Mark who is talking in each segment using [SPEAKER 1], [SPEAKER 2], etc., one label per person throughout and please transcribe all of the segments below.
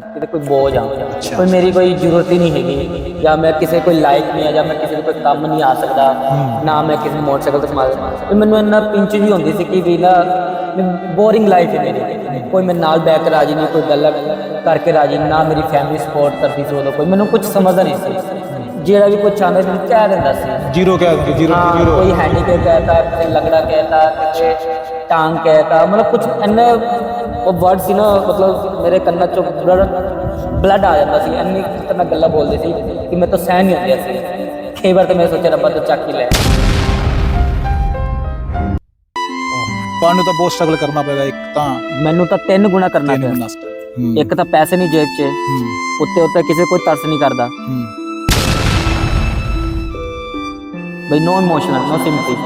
[SPEAKER 1] ਕਿਤੇ ਕੋਈ ਬੋਝ ਆ। ਕੋਈ ਮੇਰੀ ਕੋਈ ਜ਼ਰੂਰਤ ਹੀ ਨਹੀਂ ਹੈਗੀ। ਜਾਂ ਮੈਂ ਕਿਸੇ ਕੋਈ ਲਾਇਕ ਨਹੀਂ ਆ ਜਾਂ ਮੈਂ ਕਿਸੇ ਦੇ ਕੋਈ ਕੰਮ ਨਹੀਂ ਆ ਸਕਦਾ। ਨਾ ਮੈਂ ਕਿਸੇ ਮੋਟਰਸਾਈਕਲ ਤੇ ਮਾਰ ਸਕਦਾ। ਮੈਨੂੰ ਇੰਨਾ ਪਿੰਚ ਵੀ ਹੁੰਦੀ ਸੀ ਕਿ ਵੀ ਨਾ ਬੋਰਿੰਗ ਲਾਈਫ ਹੈ ਮੇਰੀ ਕੋਈ ਮੈਂ ਨਾਲ ਬੈਕ ਰਾਜੀ ਨਹੀਂ ਕੋਈ ਗੱਲ ਕਰਕੇ ਰਾਜੀ ਨਾ ਮੇਰੀ ਫੈਮਿਲੀ ਸਪੋਰਟ ਕਰਦੀ ਸੀ ਉਦੋਂ ਕੋਈ। ਮੈਨੂੰ ਕੁਝ ਸਮਝਦਾ ਨਹੀਂ ਸੀ। ਜਿਹੜਾ ਵੀ ਕੋਈ ਚਾਹੁੰਦਾ ਸੀ ਕਹਿ ਦਿੰਦਾ ਸੀ।
[SPEAKER 2] ਜ਼ੀਰੋ ਕਹਿ
[SPEAKER 1] ਦਿੰਦੇ
[SPEAKER 2] ਜ਼ੀਰੋ
[SPEAKER 1] ਜ਼ੀਰੋ। ਕੋਈ ਹੈਂਡੀਕੈਪ ਕਹਤਾ ਕਿਸੇ ਲੰਗੜਾ ਕਹਤਾ ਕਿਸੇ ਟਾਂਗ ਕਹਤਾ ਮਤਲਬ ਕੁਝ ਇੰਨਾ ਉਹ ਵਰਡ ਸੀ ਨਾ ਮਤਲਬ ਮੇਰੇ ਕੰਨਾਂ ਚੋਂ ਬਲੱਡ ਆ ਜਾਂਦਾ ਸੀ ਇੰਨੀ ਖਤਰਨਾਕ ਗੱਲਾਂ ਬੋਲਦੇ ਸੀ ਕਿ ਮੈਂ ਤਾਂ ਸਹਿ ਨਹੀਂ ਹੁੰਦੀ ਸੀ। ਕਈ ਵਾਰ ਤਾਂ ਮੈਂ ਸੋਚਿਆ ਰੱਬਾ ਤੂੰ ਚੱਕ ਹੀ ਲੈ।
[SPEAKER 2] ਪਾਣੂ ਤਾਂ ਬਹੁਤ ਸਟਰਗਲ ਕਰਨਾ ਪੈਗਾ ਇੱਕ ਤਾਂ
[SPEAKER 1] ਮੈਨੂੰ ਤਾਂ ਤਿੰਨ ਗੁਣਾ ਕਰਨਾ ਪਿਆ। ਇੱਕ ਤਾਂ ਪੈਸੇ ਨਹੀਂ ਜੇਬ 'ਚ ਉੱਤੇ ਉੱਤੇ ਕਿਸੇ ਕੋਈ ਤਰਸ ਨਹੀਂ ਕਰਦਾ। ਬਈ ਨੋ ਇਮੋਸ਼ਨਲ ਨੋ ਸਿੰਪਥੀ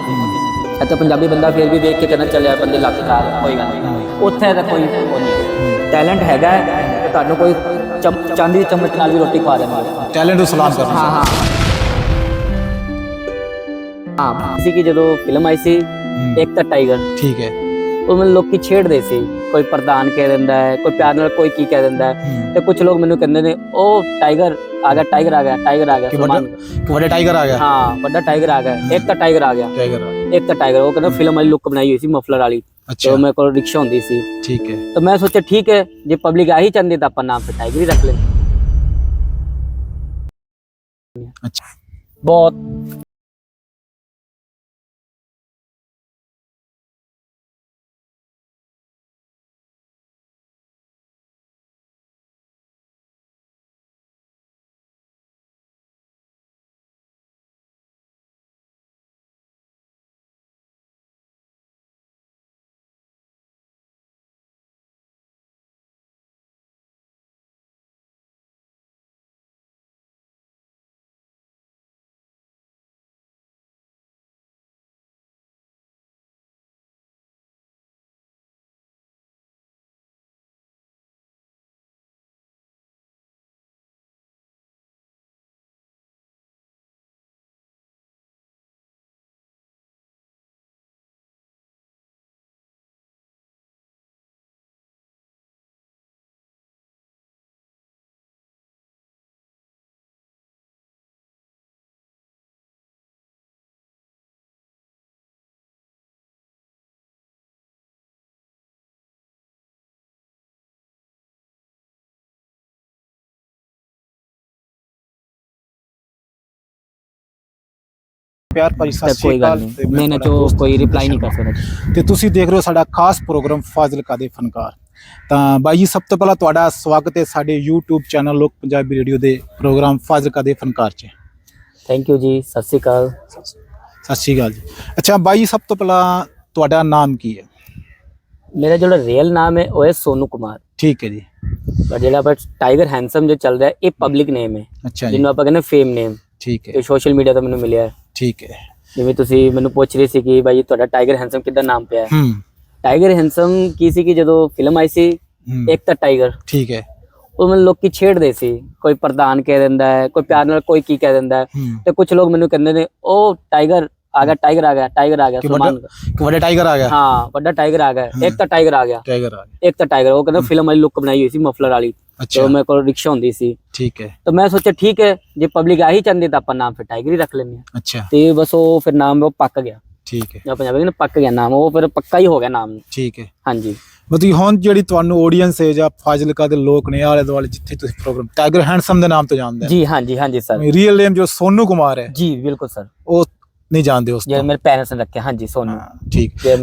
[SPEAKER 1] ਇਹ ਪੰਜਾਬੀ ਬੰਦਾ ਫੇਰ ਵੀ ਦੇਖ ਕੇ ਕਹਿੰਦਾ ਚੱਲਿਆ ਬੰਦੇ ਲੱਖ ਕਾਰ ਕੋਈ ਗੱਲ ਨਹੀਂ ਉੱਥੇ ਤਾਂ ਕੋਈ ਉਹ ਨਹੀਂ ਟੈਲੈਂਟ ਹੈਗਾ ਹੈ, ਤੇ ਤੁਹਾਨੂੰ ਕੋਈ ਚਮ- ਚਾਂਦੀ ਦੀ ਚਮਚ ਨਾਲ ਵੀ ਰੋਟੀ ਖਵਾ ਦੇਣਗੇ
[SPEAKER 2] ਟੈਲੈਂਟ ਨੂੰ ਸਲਾਮ ਕਰਨਾ
[SPEAKER 1] ਹਾਂ ਹਾਂ। ਹਾਂ ਸੀ ਕਿ ਜਦੋਂ ਫਿਲਮ ਆਈ ਸੀ ਇੱਕ ਤਾਂ ਟਾਈਗਰ।
[SPEAKER 2] ਠੀਕ ਹੈ।
[SPEAKER 1] ਉਹ ਮੈਨੂੰ ਲੋਕੀ ਛੇੜਦੇ ਸੀ। ਕੋਈ ਪ੍ਰਧਾਨ ਕਹਿ ਦਿੰਦਾ ਹੈ ਕੋਈ ਪਿਆਰ ਨਾਲ ਕੋਈ ਕੀ ਕਹਿ ਦਿੰਦਾ ਹੈ।
[SPEAKER 2] ਹੂੰ।
[SPEAKER 1] ਤੇ ਕੁਝ ਲੋਕ ਮੈਨੂੰ ਕਹਿੰਦੇ ਨੇ ਉਹ ਟਾਈਗਰ ਆ ਗਿਆ ਟਾਈਗਰ ਆ ਗਿਆ ਟਾਈਗਰ ਆ ਗਿਆ
[SPEAKER 2] ਕਿ ਵੱਡਾ
[SPEAKER 1] ਸਲਮਾਨ
[SPEAKER 2] ਕਿ ਵੱਡਾ ਟਾਈਗਰ ਆ ਗਿਆ?
[SPEAKER 1] ਹਾਂ ਵੱਡਾ ਟਾਈਗਰ ਆ ਗਿਆ ਇੱਕ ਤਾਂ ਟਾਈਗਰ ਆ ਗਿਆ।
[SPEAKER 2] ਟਾਈਗਰ ਆ ਗਿਆ।
[SPEAKER 1] ਇੱਕ ਤਾਂ ਟਾਈਗਰ ਉਹ ਕਹਿੰਦਾ ਫਿਲਮ ਵਾਲੀ ਲੁੱਕ ਬਣਾਈ ਹੋਈ ਸੀ ਮਫਲਰ ਵਾਲੀ। ਤੇ
[SPEAKER 2] ਅੱਛਾ
[SPEAKER 1] ਉਹ ਮੇਰੇ ਕੋਲ ਰਿਕਸ਼ਾ ਹੁੰਦੀ ਸੀ
[SPEAKER 2] ਠੀਕ ਹੈ
[SPEAKER 1] ਤਾਂ ਮੈਂ ਸੋਚਿਆ ਠੀਕ ਹੈ ਜੇ ਪਬਲਿਕ ਆ ਹੀ ਚਾਹੁੰਦੀ ਤਾਂ ਆਪਾਂ ਨਾਮ ਤੇ ਟਾਈਗਰ ਹੀ ਰੱਖ ਲੈ
[SPEAKER 2] ਅੱਛਾ ਪਿਆਰ ਭਾਈ ਸਤਿ ਸ਼੍ਰੀ
[SPEAKER 1] ਕੋਈ
[SPEAKER 2] ਅਕਾਲ
[SPEAKER 1] ਗੱਲ
[SPEAKER 2] ਤੇ
[SPEAKER 1] ਨਹੀਂ।
[SPEAKER 2] ਮੈਂ
[SPEAKER 1] ਮੈਂ ਨਾ
[SPEAKER 2] ਤੁਹਾਡਾ
[SPEAKER 1] ਜੋ
[SPEAKER 2] ਦੋਸਤ
[SPEAKER 1] ਕੋਈ ਰਿਪਲਾਈ ਨਹੀਂ ਕਰ ਸਕਦਾ
[SPEAKER 2] ਤੇ ਤੁਸੀਂ ਦੇਖ ਰਹੇ ਹੋ ਸਾਡਾ ਖਾਸ ਪ੍ਰੋਗਰਾਮ ਫਾਜ਼ਿਲਕਾ ਦੇ ਫਨਕਾਰ। ਤਾਂ ਬਾਈ ਜੀ ਸਭ ਤੋਂ ਪਹਿਲਾਂ ਤੁਹਾਡਾ ਸਵਾਗਤ ਹੈ ਸਾਡੇ YouTube ਚੈਨਲ ਲੋਕ ਪੰਜਾਬੀ ਰੇਡੀਓ ਦੇ ਪ੍ਰੋਗਰਾਮ ਫਾਜ਼ਿਲਕਾ ਦੇ ਫਨਕਾਰ 'ਚ।
[SPEAKER 1] ਥੈਂਕ ਯੂ ਜੀ ਸਤਿ ਸ਼੍ਰੀ ਅਕਾਲ।
[SPEAKER 2] ਸਤਿ ਸ਼੍ਰੀ ਅਕਾਲ ਜੀ। ਅੱਛਾ ਬਾਈ ਜੀ, ਸਭ ਤੋਂ ਪਹਿਲਾਂ ਤੁਹਾਡਾ ਨਾਮ ਕੀ ਹੈ?
[SPEAKER 1] ਮੇਰਾ ਜਿਹੜਾ ਰੀਅਲ ਨਾਮ ਹੈ ਉਹ ਹੈ ਸੋਨੂ ਕੁਮਾਰ।
[SPEAKER 2] ਠੀਕ ਹੈ ਜੀ।
[SPEAKER 1] ਪਰ ਜਿਹੜਾ ਆਪਾਂ ਟਾਈਗਰ ਹੈਂਡਸਮ ਜੋ ਚੱਲ ਰਿਹਾ ਹੈ, ਇਹ ਪਬਲਿਕ ਨੇਮ ਹੈ।
[SPEAKER 2] ਅੱਛਾ ਜੀ।
[SPEAKER 1] ਜਿਹਨੂੰ ਆਪਾਂ ਕਹਿੰਦੇ ਫੇਮ ਨੇਮ
[SPEAKER 2] ਠੀਕ ਹੈ।
[SPEAKER 1] ਇਹ ਸੋਸ਼ਲ ਮੀਡੀਆ ਤੋਂ ਮੈਨੂੰ ਮਿਲਿਆ ਹੈ।
[SPEAKER 2] ਠੀਕ ਹੈ।
[SPEAKER 1] ਜਿਵੇਂ ਤੁਸੀਂ ਮੈਨੂੰ ਪੁੱਛ ਰਹੇ ਸੀ ਕਿ ਭਾਈ ਤੁਹਾਡਾ ਟਾਈਗਰ ਹੈਂਡਸਮ ਕਿੱਦਾਂ ਨਾਮ ਪਿਆ ਹੈ?
[SPEAKER 2] ਹੂੰ।
[SPEAKER 1] ਟਾਈਗਰ ਹੈਂਡਸਮ ਕੀ ਸੀ ਕਿ ਜਦੋਂ ਫਿਲਮ ਆਈ ਸੀ
[SPEAKER 2] ਹੂੰ,
[SPEAKER 1] ਇੱਕ ਤਾਂ ਟਾਈਗਰ
[SPEAKER 2] ਠੀਕ ਹੈ।
[SPEAKER 1] ਉਹ ਮੈਨੂੰ ਲੋਕੀ ਛੇੜਦੇ ਸੀ। ਕੋਈ ਪ੍ਰਧਾਨ ਕਹਿ ਦਿੰਦਾ ਹੈ ਕੋਈ ਪਿਆਰ ਨਾਲ ਕੋਈ ਕੀ ਕਹਿ ਦਿੰਦਾ ਹੈ।
[SPEAKER 2] ਹੂੰ।
[SPEAKER 1] ਤੇ ਕੁਝ ਲੋਕ ਮੈਨੂੰ ਕਹਿੰਦੇ ਨੇ ਉਹ ਟਾਈਗਰ ਆ ਗਿਆ ਟਾਈਗਰ ਆ ਗਿਆ ਟਾਈਗਰ ਆ ਗਿਆ
[SPEAKER 2] ਕਿ ਵੱਡਾ
[SPEAKER 1] ਸਲਮਾਨ
[SPEAKER 2] ਕਿ ਵੱਡਾ ਟਾਈਗਰ ਆ ਗਿਆ?
[SPEAKER 1] ਹਾਂ ਵੱਡਾ ਟਾਈਗਰ ਆ ਗਿਆ। ਇੱਕ ਤਾਂ ਟਾਈਗਰ ਆ ਗਿਆ।
[SPEAKER 2] ਟਾਈਗਰ ਆ ਗਿਆ।
[SPEAKER 1] ਇੱਕ ਤਾਂ ਟਾਈਗਰ ਉਹ ਕਹਿੰਦਾ ਫਿਲਮ ਵਾਲੀ ਲੁੱਕ ਬਣਾਈ ਹੋਈ ਸੀ ਮਫਲਰ ਵਾਲੀ। ਤੇ
[SPEAKER 2] ਅੱਛਾ।
[SPEAKER 1] ਉਹ ਮੇਰੇ ਕੋਲ ਰਿਕਸ਼ਾ ਹੁੰਦੀ ਸੀ।
[SPEAKER 2] ਠੀਕ ਹੈ।
[SPEAKER 1] ਤਾਂ ਮੈਂ ਸੋਚਿਆ ਠੀਕ ਹੈ ਜੇ ਪਬਲਿਕ ਆ ਹੀ ਚਾਹੁੰਦੀ ਤਾਂ ਆਪਾਂ ਨਾਮ ਫਿਰ ਟਾਈਗਰ ਹੀ ਰੱਖ ਲੈਂਦੇ ਹਾਂ।
[SPEAKER 2] ਅੱਛਾ।
[SPEAKER 1] ਤੇ ਬਸ ਉਹ ਫਿਰ ਨਾਮ ਉਹ ਪੱਕ ਗਿਆ।
[SPEAKER 2] ਠੀਕ ਹੈ।
[SPEAKER 1] ਜਾਂ ਪੰਜਾਬੀ ਕਹਿੰਦੇ ਪੱਕ ਗਿਆ ਨਾਮ ਉਹ ਫਿਰ ਪੱਕਾ ਹੀ ਹੋ ਗਿਆ ਨਾਮ।
[SPEAKER 2] ਠੀਕ ਹੈ।
[SPEAKER 1] ਹਾਂਜੀ।
[SPEAKER 2] ਮਤਲਬ ਹੁਣ ਜਿਹੜੀ ਤੁਹਾਨੂੰ ਆਡੀਅנס ਹੈ ਜਾਂ ਫਾਜ਼ਿਲਕਾ ਦੇ ਲੋਕ ਨੇ ਆਲੇ ਦੁਆਲੇ ਜਿੱਥੇ ਤੁਸੀਂ ਪ੍ਰੋਗਰਾਮ ਟਾਈਗਰ ਹੈਂਡਸਮ ਦੇ ਨਾਮ ਤੋਂ ਜਾਣਦੇ
[SPEAKER 1] ਜੀ ਹਾਂਜੀ ਹਾਂਜੀ ਸਰ
[SPEAKER 2] ਨੇ ਰੀਅਲ ਨੇਮ ਜੋ ਸੋਨੂ ਕੁਮਾਰ ਹੈ।
[SPEAKER 1] ਜੀ ਬਿਲਕੁਲ ਸਰ
[SPEAKER 2] ਉਹ ਨਹੀਂ ਜਾਣਦੇ ਉਸ
[SPEAKER 1] ਜੇ
[SPEAKER 2] ਤੋਂ।
[SPEAKER 1] ਮੇਰੇ ਪੈਰੈਂਟਸ ਨੇ ਰੱਖਿਆ ਹਾਂਜੀ ਸੋਨੂ।
[SPEAKER 2] ਹਾਂ, ਠੀਕ।
[SPEAKER 1] ਜੇ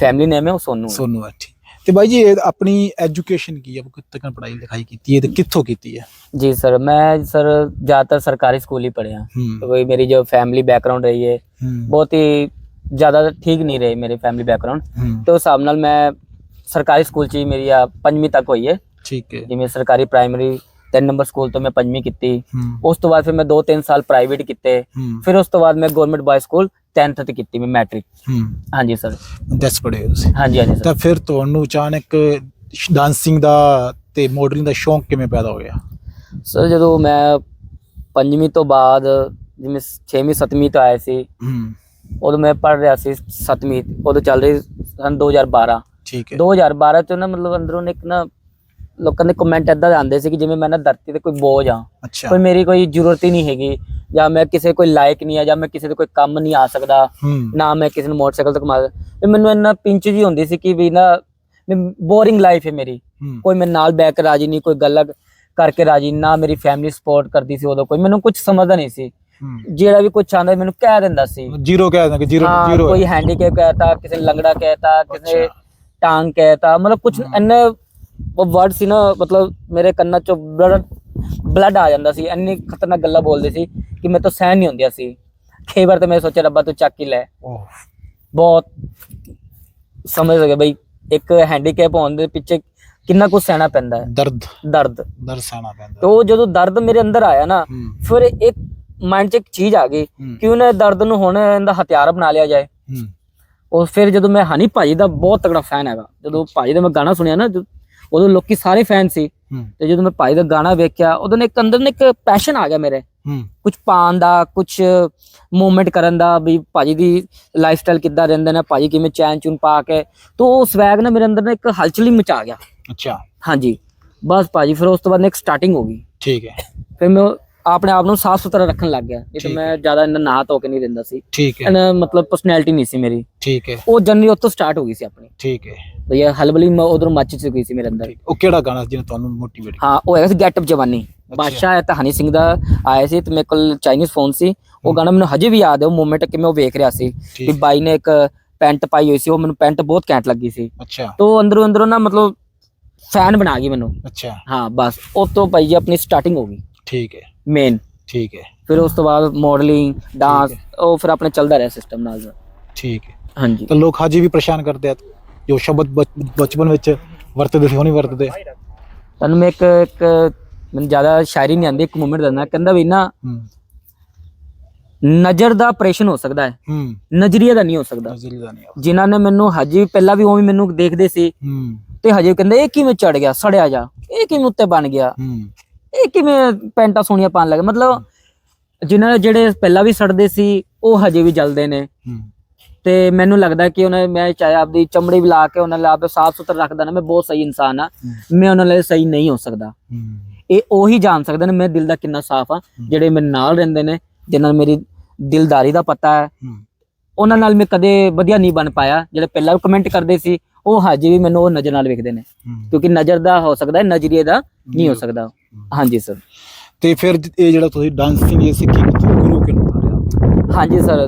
[SPEAKER 1] ਫੈਮਿਲੀ ਨੇਮ ਹੈ ਉਹ ਸੋਨੂ ਹੈ।
[SPEAKER 2] ਸੋਨੂ ਹੈ ਠੀਕ। ਤੇ ਬਾਈ ਜੀ ਇਹ ਆਪਣੀ ਐਜੂਕੇਸ਼ਨ ਕੀ ਹੈ ਕਿੱਥੇ ਤੱਕ ਪੜ੍ਹਾਈ ਲਿਖਾਈ ਕੀਤੀ ਹੈ ਤੇ ਕਿੱਥੋਂ ਕੀਤੀ ਹੈ
[SPEAKER 1] जी सर मैं सर ज़्यादातर सरकारी स्कूल ही पढ़े हैं तो हम्म, वही मेरी जो फैमिली बैकग्राउंड रही है
[SPEAKER 2] हम्म,
[SPEAKER 1] बहुत ही ज़्यादा ठीक नहीं रही मेरी फैमिली बैकग्राउंड
[SPEAKER 2] ਹਮ,
[SPEAKER 1] तो हिसाब नाल मैं सरकारी स्कूल 'ਚ ਹੀ ਮੇਰੀ ਆ 5ਵੀਂ ਤੱਕ ਹੋਈ ਹੈ
[SPEAKER 2] ठीक है
[SPEAKER 1] ਜਿਵੇਂ ਸਰਕਾਰੀ ਪ੍ਰਾਇਮਰੀ 3 ਨੰਬਰ ਸਕੂਲ ਤੋਂ ਮੈਂ ਪੰਜਵੀਂ ਕੀਤੀ। ਉਸ ਤੋਂ ਬਾਅਦ ਫਿਰ ਮੈਂ 2-3 ਸਾਲ ਪ੍ਰਾਈਵੇਟ ਕੀਤੇ। ਫਿਰ ਉਸ ਤੋਂ ਬਾਅਦ ਮੈਂ ਗਵਰਨਮੈਂਟ ਬਾਇ ਸਕੂਲ 10th ਤੇ ਕੀਤੀ ਮੈਂ ਮੈਟ੍ਰਿਕ ਹਾਂਜੀ ਸਰ
[SPEAKER 2] 10 ਪੜ੍ਹੇ ਤੁਸੀਂ।
[SPEAKER 1] ਹਾਂਜੀ ਹਾਂਜੀ
[SPEAKER 2] ਤਾਂ ਫਿਰ ਤੁਹਾਨੂੰ ਅਚਾਨਕ ਡਾਂਸਿੰਗ ਦਾ ਤੇ ਮਾਡਲਿੰਗ ਦਾ ਸ਼ੌਂਕ ਕਿਵੇਂ ਪੈਦਾ ਹੋ
[SPEAKER 1] ਸਰ ਜਦੋਂ ਮੈਂ ਪੰਜਵੀਂ ਤੋਂ ਬਾਅਦ ਜਿਵੇਂ 6ਵੀਂ 7ਵੀਂ ਤੋਂ ਆਇਆ ਸੀ। ਉਦੋਂ ਮੈਂ ਪੜ੍ਹ ਰਿਹਾ ਸੀ 7ਵੀਂ ਉਦੋਂ ਚੱਲ ਰਹੀ ਸਨ 2012
[SPEAKER 2] ਠੀਕ ਹੈ।
[SPEAKER 1] 2012 ਤੋਂ ਨਾ ਮਤਲਬ ਅੰਦਰੋਂ ਇੱਕ ਨਾ ਲੋਕਾਂ ਦੇ ਕਮੈਂਟ ਏਦਾਂ ਦੇ ਆਉਂਦੇ ਸੀ ਕਿ ਜਿਵੇਂ ਮੈਂ ਨਾ ਧਰਤੀ ਤੇ ਕੋਈ ਬੋਝ ਆ
[SPEAKER 2] ਅੱਛਾ।
[SPEAKER 1] ਕੋਈ ਮੇਰੀ ਕੋਈ ਜ਼ਰੂਰਤ ਹੀ ਨਹੀਂ ਹੈਗੀ ਜਾਂ ਮੈਂ ਕਿਸੇ ਕੋਈ ਲਾਇਕ ਨਹੀਂ ਆ ਜਾਂ ਮੈਂ ਕਿਸੇ ਦੇ ਕੋਈ ਕੰਮ ਨਹੀਂ ਆ ਸਕਦਾ ਨਾ ਮੈਂ ਕਿਸੇ ਨੂੰ ਮੋਟਰਸਾਈਕਲ ਤੇ ਕਮਾ ਤੇ ਮੈਨੂੰ ਇੰਨਾ ਪਿੰਚ ਜੀ ਹੁੰਦੀ ਸੀ ਕਿ ਵੀ ਨਾ ਬੋਰਿੰਗ ਲਾਈਫ ਹੈ ਮੇਰੀ। ਕੋਈ ਮੇਰੇ ਨਾਲ ਬੈਕ ਰਾਜੀ ਨਹੀਂ ਕੋਈ ਗੱਲ ਕਰਕੇ ਰਾਜੀ ਨਾ ਮੇਰੀ ਫੈਮਿਲੀ ਸਪੋਰਟ ਕਰਦੀ ਸੀ ਉਦੋਂ ਕੋਈ। ਮੈਨੂੰ ਕੁਝ ਸਮਝਦਾ ਨਹੀਂ ਸੀ। ਜਿਹੜਾ ਵੀ ਕੁਝ ਆਂਦਾ ਮੈਨੂੰ ਕਹਿ ਦਿੰਦਾ ਸੀ।
[SPEAKER 2] ਜ਼ੀਰੋ ਕਹਿ ਦਿੰਦੇ ਕਿ ਜ਼ੀਰੋ ਜ਼ੀਰੋ
[SPEAKER 1] ਕੋਈ ਹੈਂਡੀਕੈਪ ਕਹਿਤਾ ਕਿਸੇ ਨੇ ਲੰਗੜਾ ਕਹਿਤਾ ਕਿਸੇ। ਟਾਂਗ ਕਹਿਤਾ ਮਤਲਬ ਕੁਝ ਇੰਨੇ ਵਰਡ ਸੀ ਨਾ ਮਤਲਬ ਮੇਰੇ ਕੰਨਾਂ ਚੋਂ ਬਲੱਡ ਬਲੱਡ ਆ ਜਾਂਦਾ ਸੀ। ਇੰਨੀ ਖਤਰਨਾਕ ਗੱਲਾਂ ਬੋਲਦੇ ਸੀ ਕਿ ਮੈਂ ਤਾਂ ਸਹਿਨ ਨਹੀਂ ਹੁੰਦੀਆਂ ਸੀ। ਕਈ ਵਾਰ ਤਾਂ ਮੈਂ ਸੋਚਿਆ ਰੱਬਾ ਤੂੰ ਚੱਕ ਹੀ ਲੈ। ਬਹੁਤ ਸਮਝ ਲਗੇ ਬਈ ਇੱਕ ਹੈਂਡੀਕੈਪ ਹੋਣ ਦੇ ਪਿੱਛੇ ਕਿੰਨਾ ਕੁਝ ਸਹਿਣਾ ਪੈਂਦਾ ਹੈ।
[SPEAKER 2] ਦਰਦ।
[SPEAKER 1] ਦਰਦ।
[SPEAKER 2] ਦਰਦ ਸਹਿਣਾ ਪੈਂਦਾ।
[SPEAKER 1] ਤੇ ਉਹ ਜਦੋਂ ਦਰਦ ਮੇਰੇ ਅੰਦਰ ਆਇਆ ਨਾ ਫਿਰ ਇੱਕ ਮਾਈਂਡ 'ਚ ਇੱਕ ਚੀਜ਼ ਆ ਗਈ ਕਿ ਉਹਨੇ ਦਰਦ ਨੂੰ ਹੁਣ ਇਹਦਾ ਹਥਿਆਰ ਬਣਾ ਲਿਆ ਜਾਏ। ਉਹ ਫਿਰ ਜਦੋਂ ਮੈਂ ਹਨੀ ਭਾਜੀ ਦਾ ਬਹੁਤ ਤਗੜਾ ਫੈਨ ਹੈਗਾ ਜਦੋਂ ਭਾਜੀ ਦਾ ਮੈਂ ਗਾਣਾ ਸੁਣਿਆ ਨਾ ਉਦੋਂ ਲੋਕੀ ਸਾਰੇ ਫੈਨ ਸੀ। ਤੇ ਜਦੋਂ ਮੈਂ ਭਾਜੀ ਦਾ ਗਾਣਾ ਵੇਖਿਆ ਉਦੋਂ ਨੇ ਇੱਕ ਅੰਦਰ ਨੇ ਇੱਕ ਪੈਸ਼ਨ ਆ ਗਿਆ ਮੇਰੇ। ਕੁਝ ਪਾਣ ਦਾ ਕੁਝ ਮੂਵਮੈਂਟ ਕਰਨ ਦਾ ਵੀ ਭਾਜੀ ਦੀ ਲਾਈਫ ਸਟਾਈਲ ਕਿੱਦਾਂ ਰਹਿੰਦੇ ਨੇ ਭਾਜੀ ਕਿਵੇਂ ਚੈਨ ਚੂਨ ਪਾ ਕੇ। ਤੋਂ ਉਹ ਸਵੈਗ ਨਾ ਮੇਰੇ ਅੰਦਰ ਨਾ ਇੱਕ ਹਲਚਲ ਹੀ ਮਚਾ ਗਿਆ।
[SPEAKER 2] ਅੱਛਾ।
[SPEAKER 1] ਹਾਂਜੀ। ਬਸ ਭਾਜੀ ਫਿਰ ਉਸ ਤੋਂ ਬਾਅਦ ਨੇ ਇੱਕ ਸਟਾਰਟਿੰਗ ਹੋ ਗਈ।
[SPEAKER 2] ਠੀਕ ਹੈ।
[SPEAKER 1] ਫਿਰ ਮੈਂ ਆਪਣੇ ਆਪ ਨੂੰ ਸਾਫ਼ ਸੁਥਰਾ ਰੱਖਣ ਲੱਗ ਗਿਆ। ਇਹ ਤਾਂ ਮੈਂ ਜ਼ਿਆਦਾ ਇੰਨਾ ਨਹਾ ਧੋ ਕੇ ਨਹੀਂ ਰਹਿੰਦਾ ਸੀ।
[SPEAKER 2] ਠੀਕ ਹੈ।
[SPEAKER 1] ਇਹਨਾਂ ਮਤਲਬ ਪਰਸਨੈਲਿਟੀ ਨਹੀਂ ਸੀ ਮੇਰੀ।
[SPEAKER 2] ਠੀਕ ਹੈ।
[SPEAKER 1] ਉਹ ਜਰਨੀ ਉੱਥੋਂ ਸਟਾਰਟ ਹੋ ਗਈ ਸੀ ਆਪਣੀ।
[SPEAKER 2] ਠੀਕ ਹੈ।
[SPEAKER 1] ਭਈਆ ਹਲਬਲੀ ਮੈਂ ਉਧਰ ਮੱਚ ਚੁੱਕੀ ਸੀ ਮੇਰੇ ਅੰਦਰ।
[SPEAKER 2] ਉਹ ਕਿਹੜਾ ਗਾਣਾ ਜਿਹਨੇ ਤੁਹਾਨੂੰ ਮੋਟੀਵੇਟ
[SPEAKER 1] ਹਾਂ ਉਹ ਹੈਗਾ ਸੀ ਗੈਟ ਅਪ ਜਵਾਨੀ ਬਾਦਸ਼ਾਹ ਹੈ ਤਾਂ ਹਨੀ ਸਿੰਘ ਦਾ ਆਇਆ ਸੀ ਤੇ ਮੇਰੇ ਕੋਲ ਚਾਈਨੀਜ਼ ਫੋਨ ਸੀ। ਉਹ ਗਾਣਾ ਮੈਨੂੰ ਹਜੇ ਵੀ ਯਾਦ ਹੈ। ਉਹ ਮੂਮੈਂਟ ਕਿ ਮੈਂ ਉਹ ਵੇਖ ਰਿਹਾ ਸੀ ਕਿ ਬਾਈ ਨੇ ਇੱਕ ਪੈਂਟ ਪਾਈ ਹੋਈ ਸੀ। ਉਹ ਮੈਨੂੰ ਪੈਂਟ ਬਹੁਤ ਘੈਂਟ ਲੱਗੀ ਸੀ।
[SPEAKER 2] ਅੱਛਾ।
[SPEAKER 1] ਤੋਂ ਅੰਦਰੋਂ ਅੰਦਰੋਂ ਨਾ ਮਤਲਬ ਫੈਨ ਬਣਾ ਗਈ ਮੈਨੂੰ।
[SPEAKER 2] ਅੱਛਾ।
[SPEAKER 1] ਹਾਂ ਬਸ। ਉਸ ਤੋਂ ਭਾਈ ਆਪਣੀ ਸਟਾਰਟਿੰਗ ਹੋ ਗਈ।
[SPEAKER 2] ਠੀਕ ਹੈ।
[SPEAKER 1] ਮੇਨ
[SPEAKER 2] ਠੀਕ ਹੈ।
[SPEAKER 1] ਫਿਰ ਉਸ ਤੋਂ ਬਾਅਦ ਮਾਡਲਿੰਗ ਡਾਂਸ ਉਹ ਫਿਰ ਆਪਣੇ ਚੱਲਦਾ ਰਿਹਾ ਸਿਸਟਮ ਨਾਲ।
[SPEAKER 2] ਠੀਕ ਹੈ।
[SPEAKER 1] ਹਾਂਜੀ।
[SPEAKER 2] ਤਾਂ ਲੋਕ ਹਜੇ ਵੀ ਪਰੇਸ਼ਾਨ ਕਰਦੇ ਆ ਜੋ ਸ਼ਬਦ ਬਚ- ਬਚਪਨ ਵਿੱਚ ਵਰਤਦੇ ਸੀ ਉਹ ਨਹੀਂ ਵਰਤਦੇ।
[SPEAKER 1] ਤੁਹਾਨੂੰ ਮੈਂ ਇੱਕ ਇੱਕ ਮੈਨੂੰ ਜ਼ਿਆਦਾ ਸ਼ਾਇਰੀ ਨਹੀਂ ਆਉਂਦੀ ਇੱਕ ਮੂਮੈਂਟ ਦੱਸਣਾ ਕਹਿੰਦਾ ਵੀ ਨਾ ਨਜ਼ਰ ਦਾ ਆਪਰੇਸ਼ਨ ਹੋ ਸਕਦਾ ਹੈ।
[SPEAKER 2] ਹੂੰ।
[SPEAKER 1] ਨਜ਼ਰੀਏ ਦਾ ਨਹੀਂ ਹੋ ਸਕਦਾ।
[SPEAKER 2] ਨਜ਼ਰੀ ਦਾ ਨਹੀਂ
[SPEAKER 1] ਜਿਨ੍ਹਾਂ ਨੇ ਮੈਨੂੰ ਹਜੇ ਵੀ ਪਹਿਲਾਂ ਵੀ ਉਵੇਂ ਮੈਨੂੰ ਦੇਖਦੇ ਸੀ
[SPEAKER 2] ਹੂੰ।
[SPEAKER 1] ਤੇ ਹਜੇ ਵੀ ਕਹਿੰਦੇ ਇਹ ਕਿਵੇਂ ਚੜ ਗਿਆ? ਸੜਿਆ ਜਾ। ਇਹ ਕਿਵੇਂ ਉੱਤੇ ਬਣ ਗਿਆ?
[SPEAKER 2] ਹੂੰ।
[SPEAKER 1] ਇਹ ਕਿਵੇਂ ਪੈਂਟਾਂ ਸੋਹਣੀਆਂ ਪਾਣ ਲੱਗਾ? ਮਤਲਬ ਜਿਨ੍ਹਾਂ ਨੇ ਜਿਹੜੇ ਪਹਿਲਾਂ ਵੀ ਸੜਦੇ ਸੀ ਉਹ ਹਜੇ ਵੀ ਜਲਦੇ ਨੇ। ਤੇ ਮੈਨੂੰ ਲੱਗਦਾ ਕਿ ਉਹਨਾਂ ਮੈਂ ਚਾਹੇ ਆਪਦੀ ਚਮੜੀ ਵੀ ਲਾ ਕੇ ਉਹਨਾਂ ਲਈ ਆਪੇ ਸਾਫ਼ ਸੁਥਰਾ ਰੱਖਦਾ ਨਾ ਮੈਂ ਬਹੁਤ ਸਹੀ ਇਨਸਾਨ ਆ ਮੈਂ ਉਹਨਾਂ ਲਈ ਸਹੀ ਨਹੀਂ ਹੋ ਸਕਦਾ। ਇਹ ਉਹੀ ਜਾਣ ਸਕਦੇ ਨੇ ਮੇਰੇ ਦਿਲ ਦਾ ਕਿੰਨਾ ਸਾਫ਼ ਆ ਜਿਹੜੇ ਮੇਰੇ ਨਾਲ ਰਹਿੰਦੇ ਨੇ ਜਿਨ੍ਹਾਂ ਨੂੰ ਮੇਰੀ ਦਿਲਦਾਰੀ ਦਾ ਪਤਾ ਹੈ। ਉਹਨਾਂ ਨਾਲ ਮੈਂ ਕਦੇ ਵਧੀਆ ਨਹੀਂ ਬਣ ਪਾਇਆ। ਜਿਹੜੇ ਪਹਿਲਾਂ ਕਮੈਂਟ ਕਰਦੇ ਸੀ ਉਹ ਹਜੇ ਵੀ ਮੈਨੂੰ ਉਹ ਨਜ਼ਰ ਨਾਲ ਵੇਖਦੇ ਨੇ। ਕਿਉਂਕਿ ਨਜ਼ਰ ਦਾ ਹੋ ਸਕਦਾ ਹੈ ਨਜ਼ਰੀਏ ਦਾ ਨਹੀਂ ਹੋ ਸਕਦਾ। ਹਾਂਜੀ ਸਰ
[SPEAKER 2] ਤੇ ਫਿਰ ਇਹ ਜਿਹੜਾ ਤੁਸੀਂ ਡਾਂਸਿੰਗ ਇਹ ਸਿੱਖੀ ਕਿੱਥੋਂ ਗੁਰੂ ਕਿਹਨੂੰ ਤਾਰਿਆ
[SPEAKER 1] ਹਾਂਜੀ ਸਰ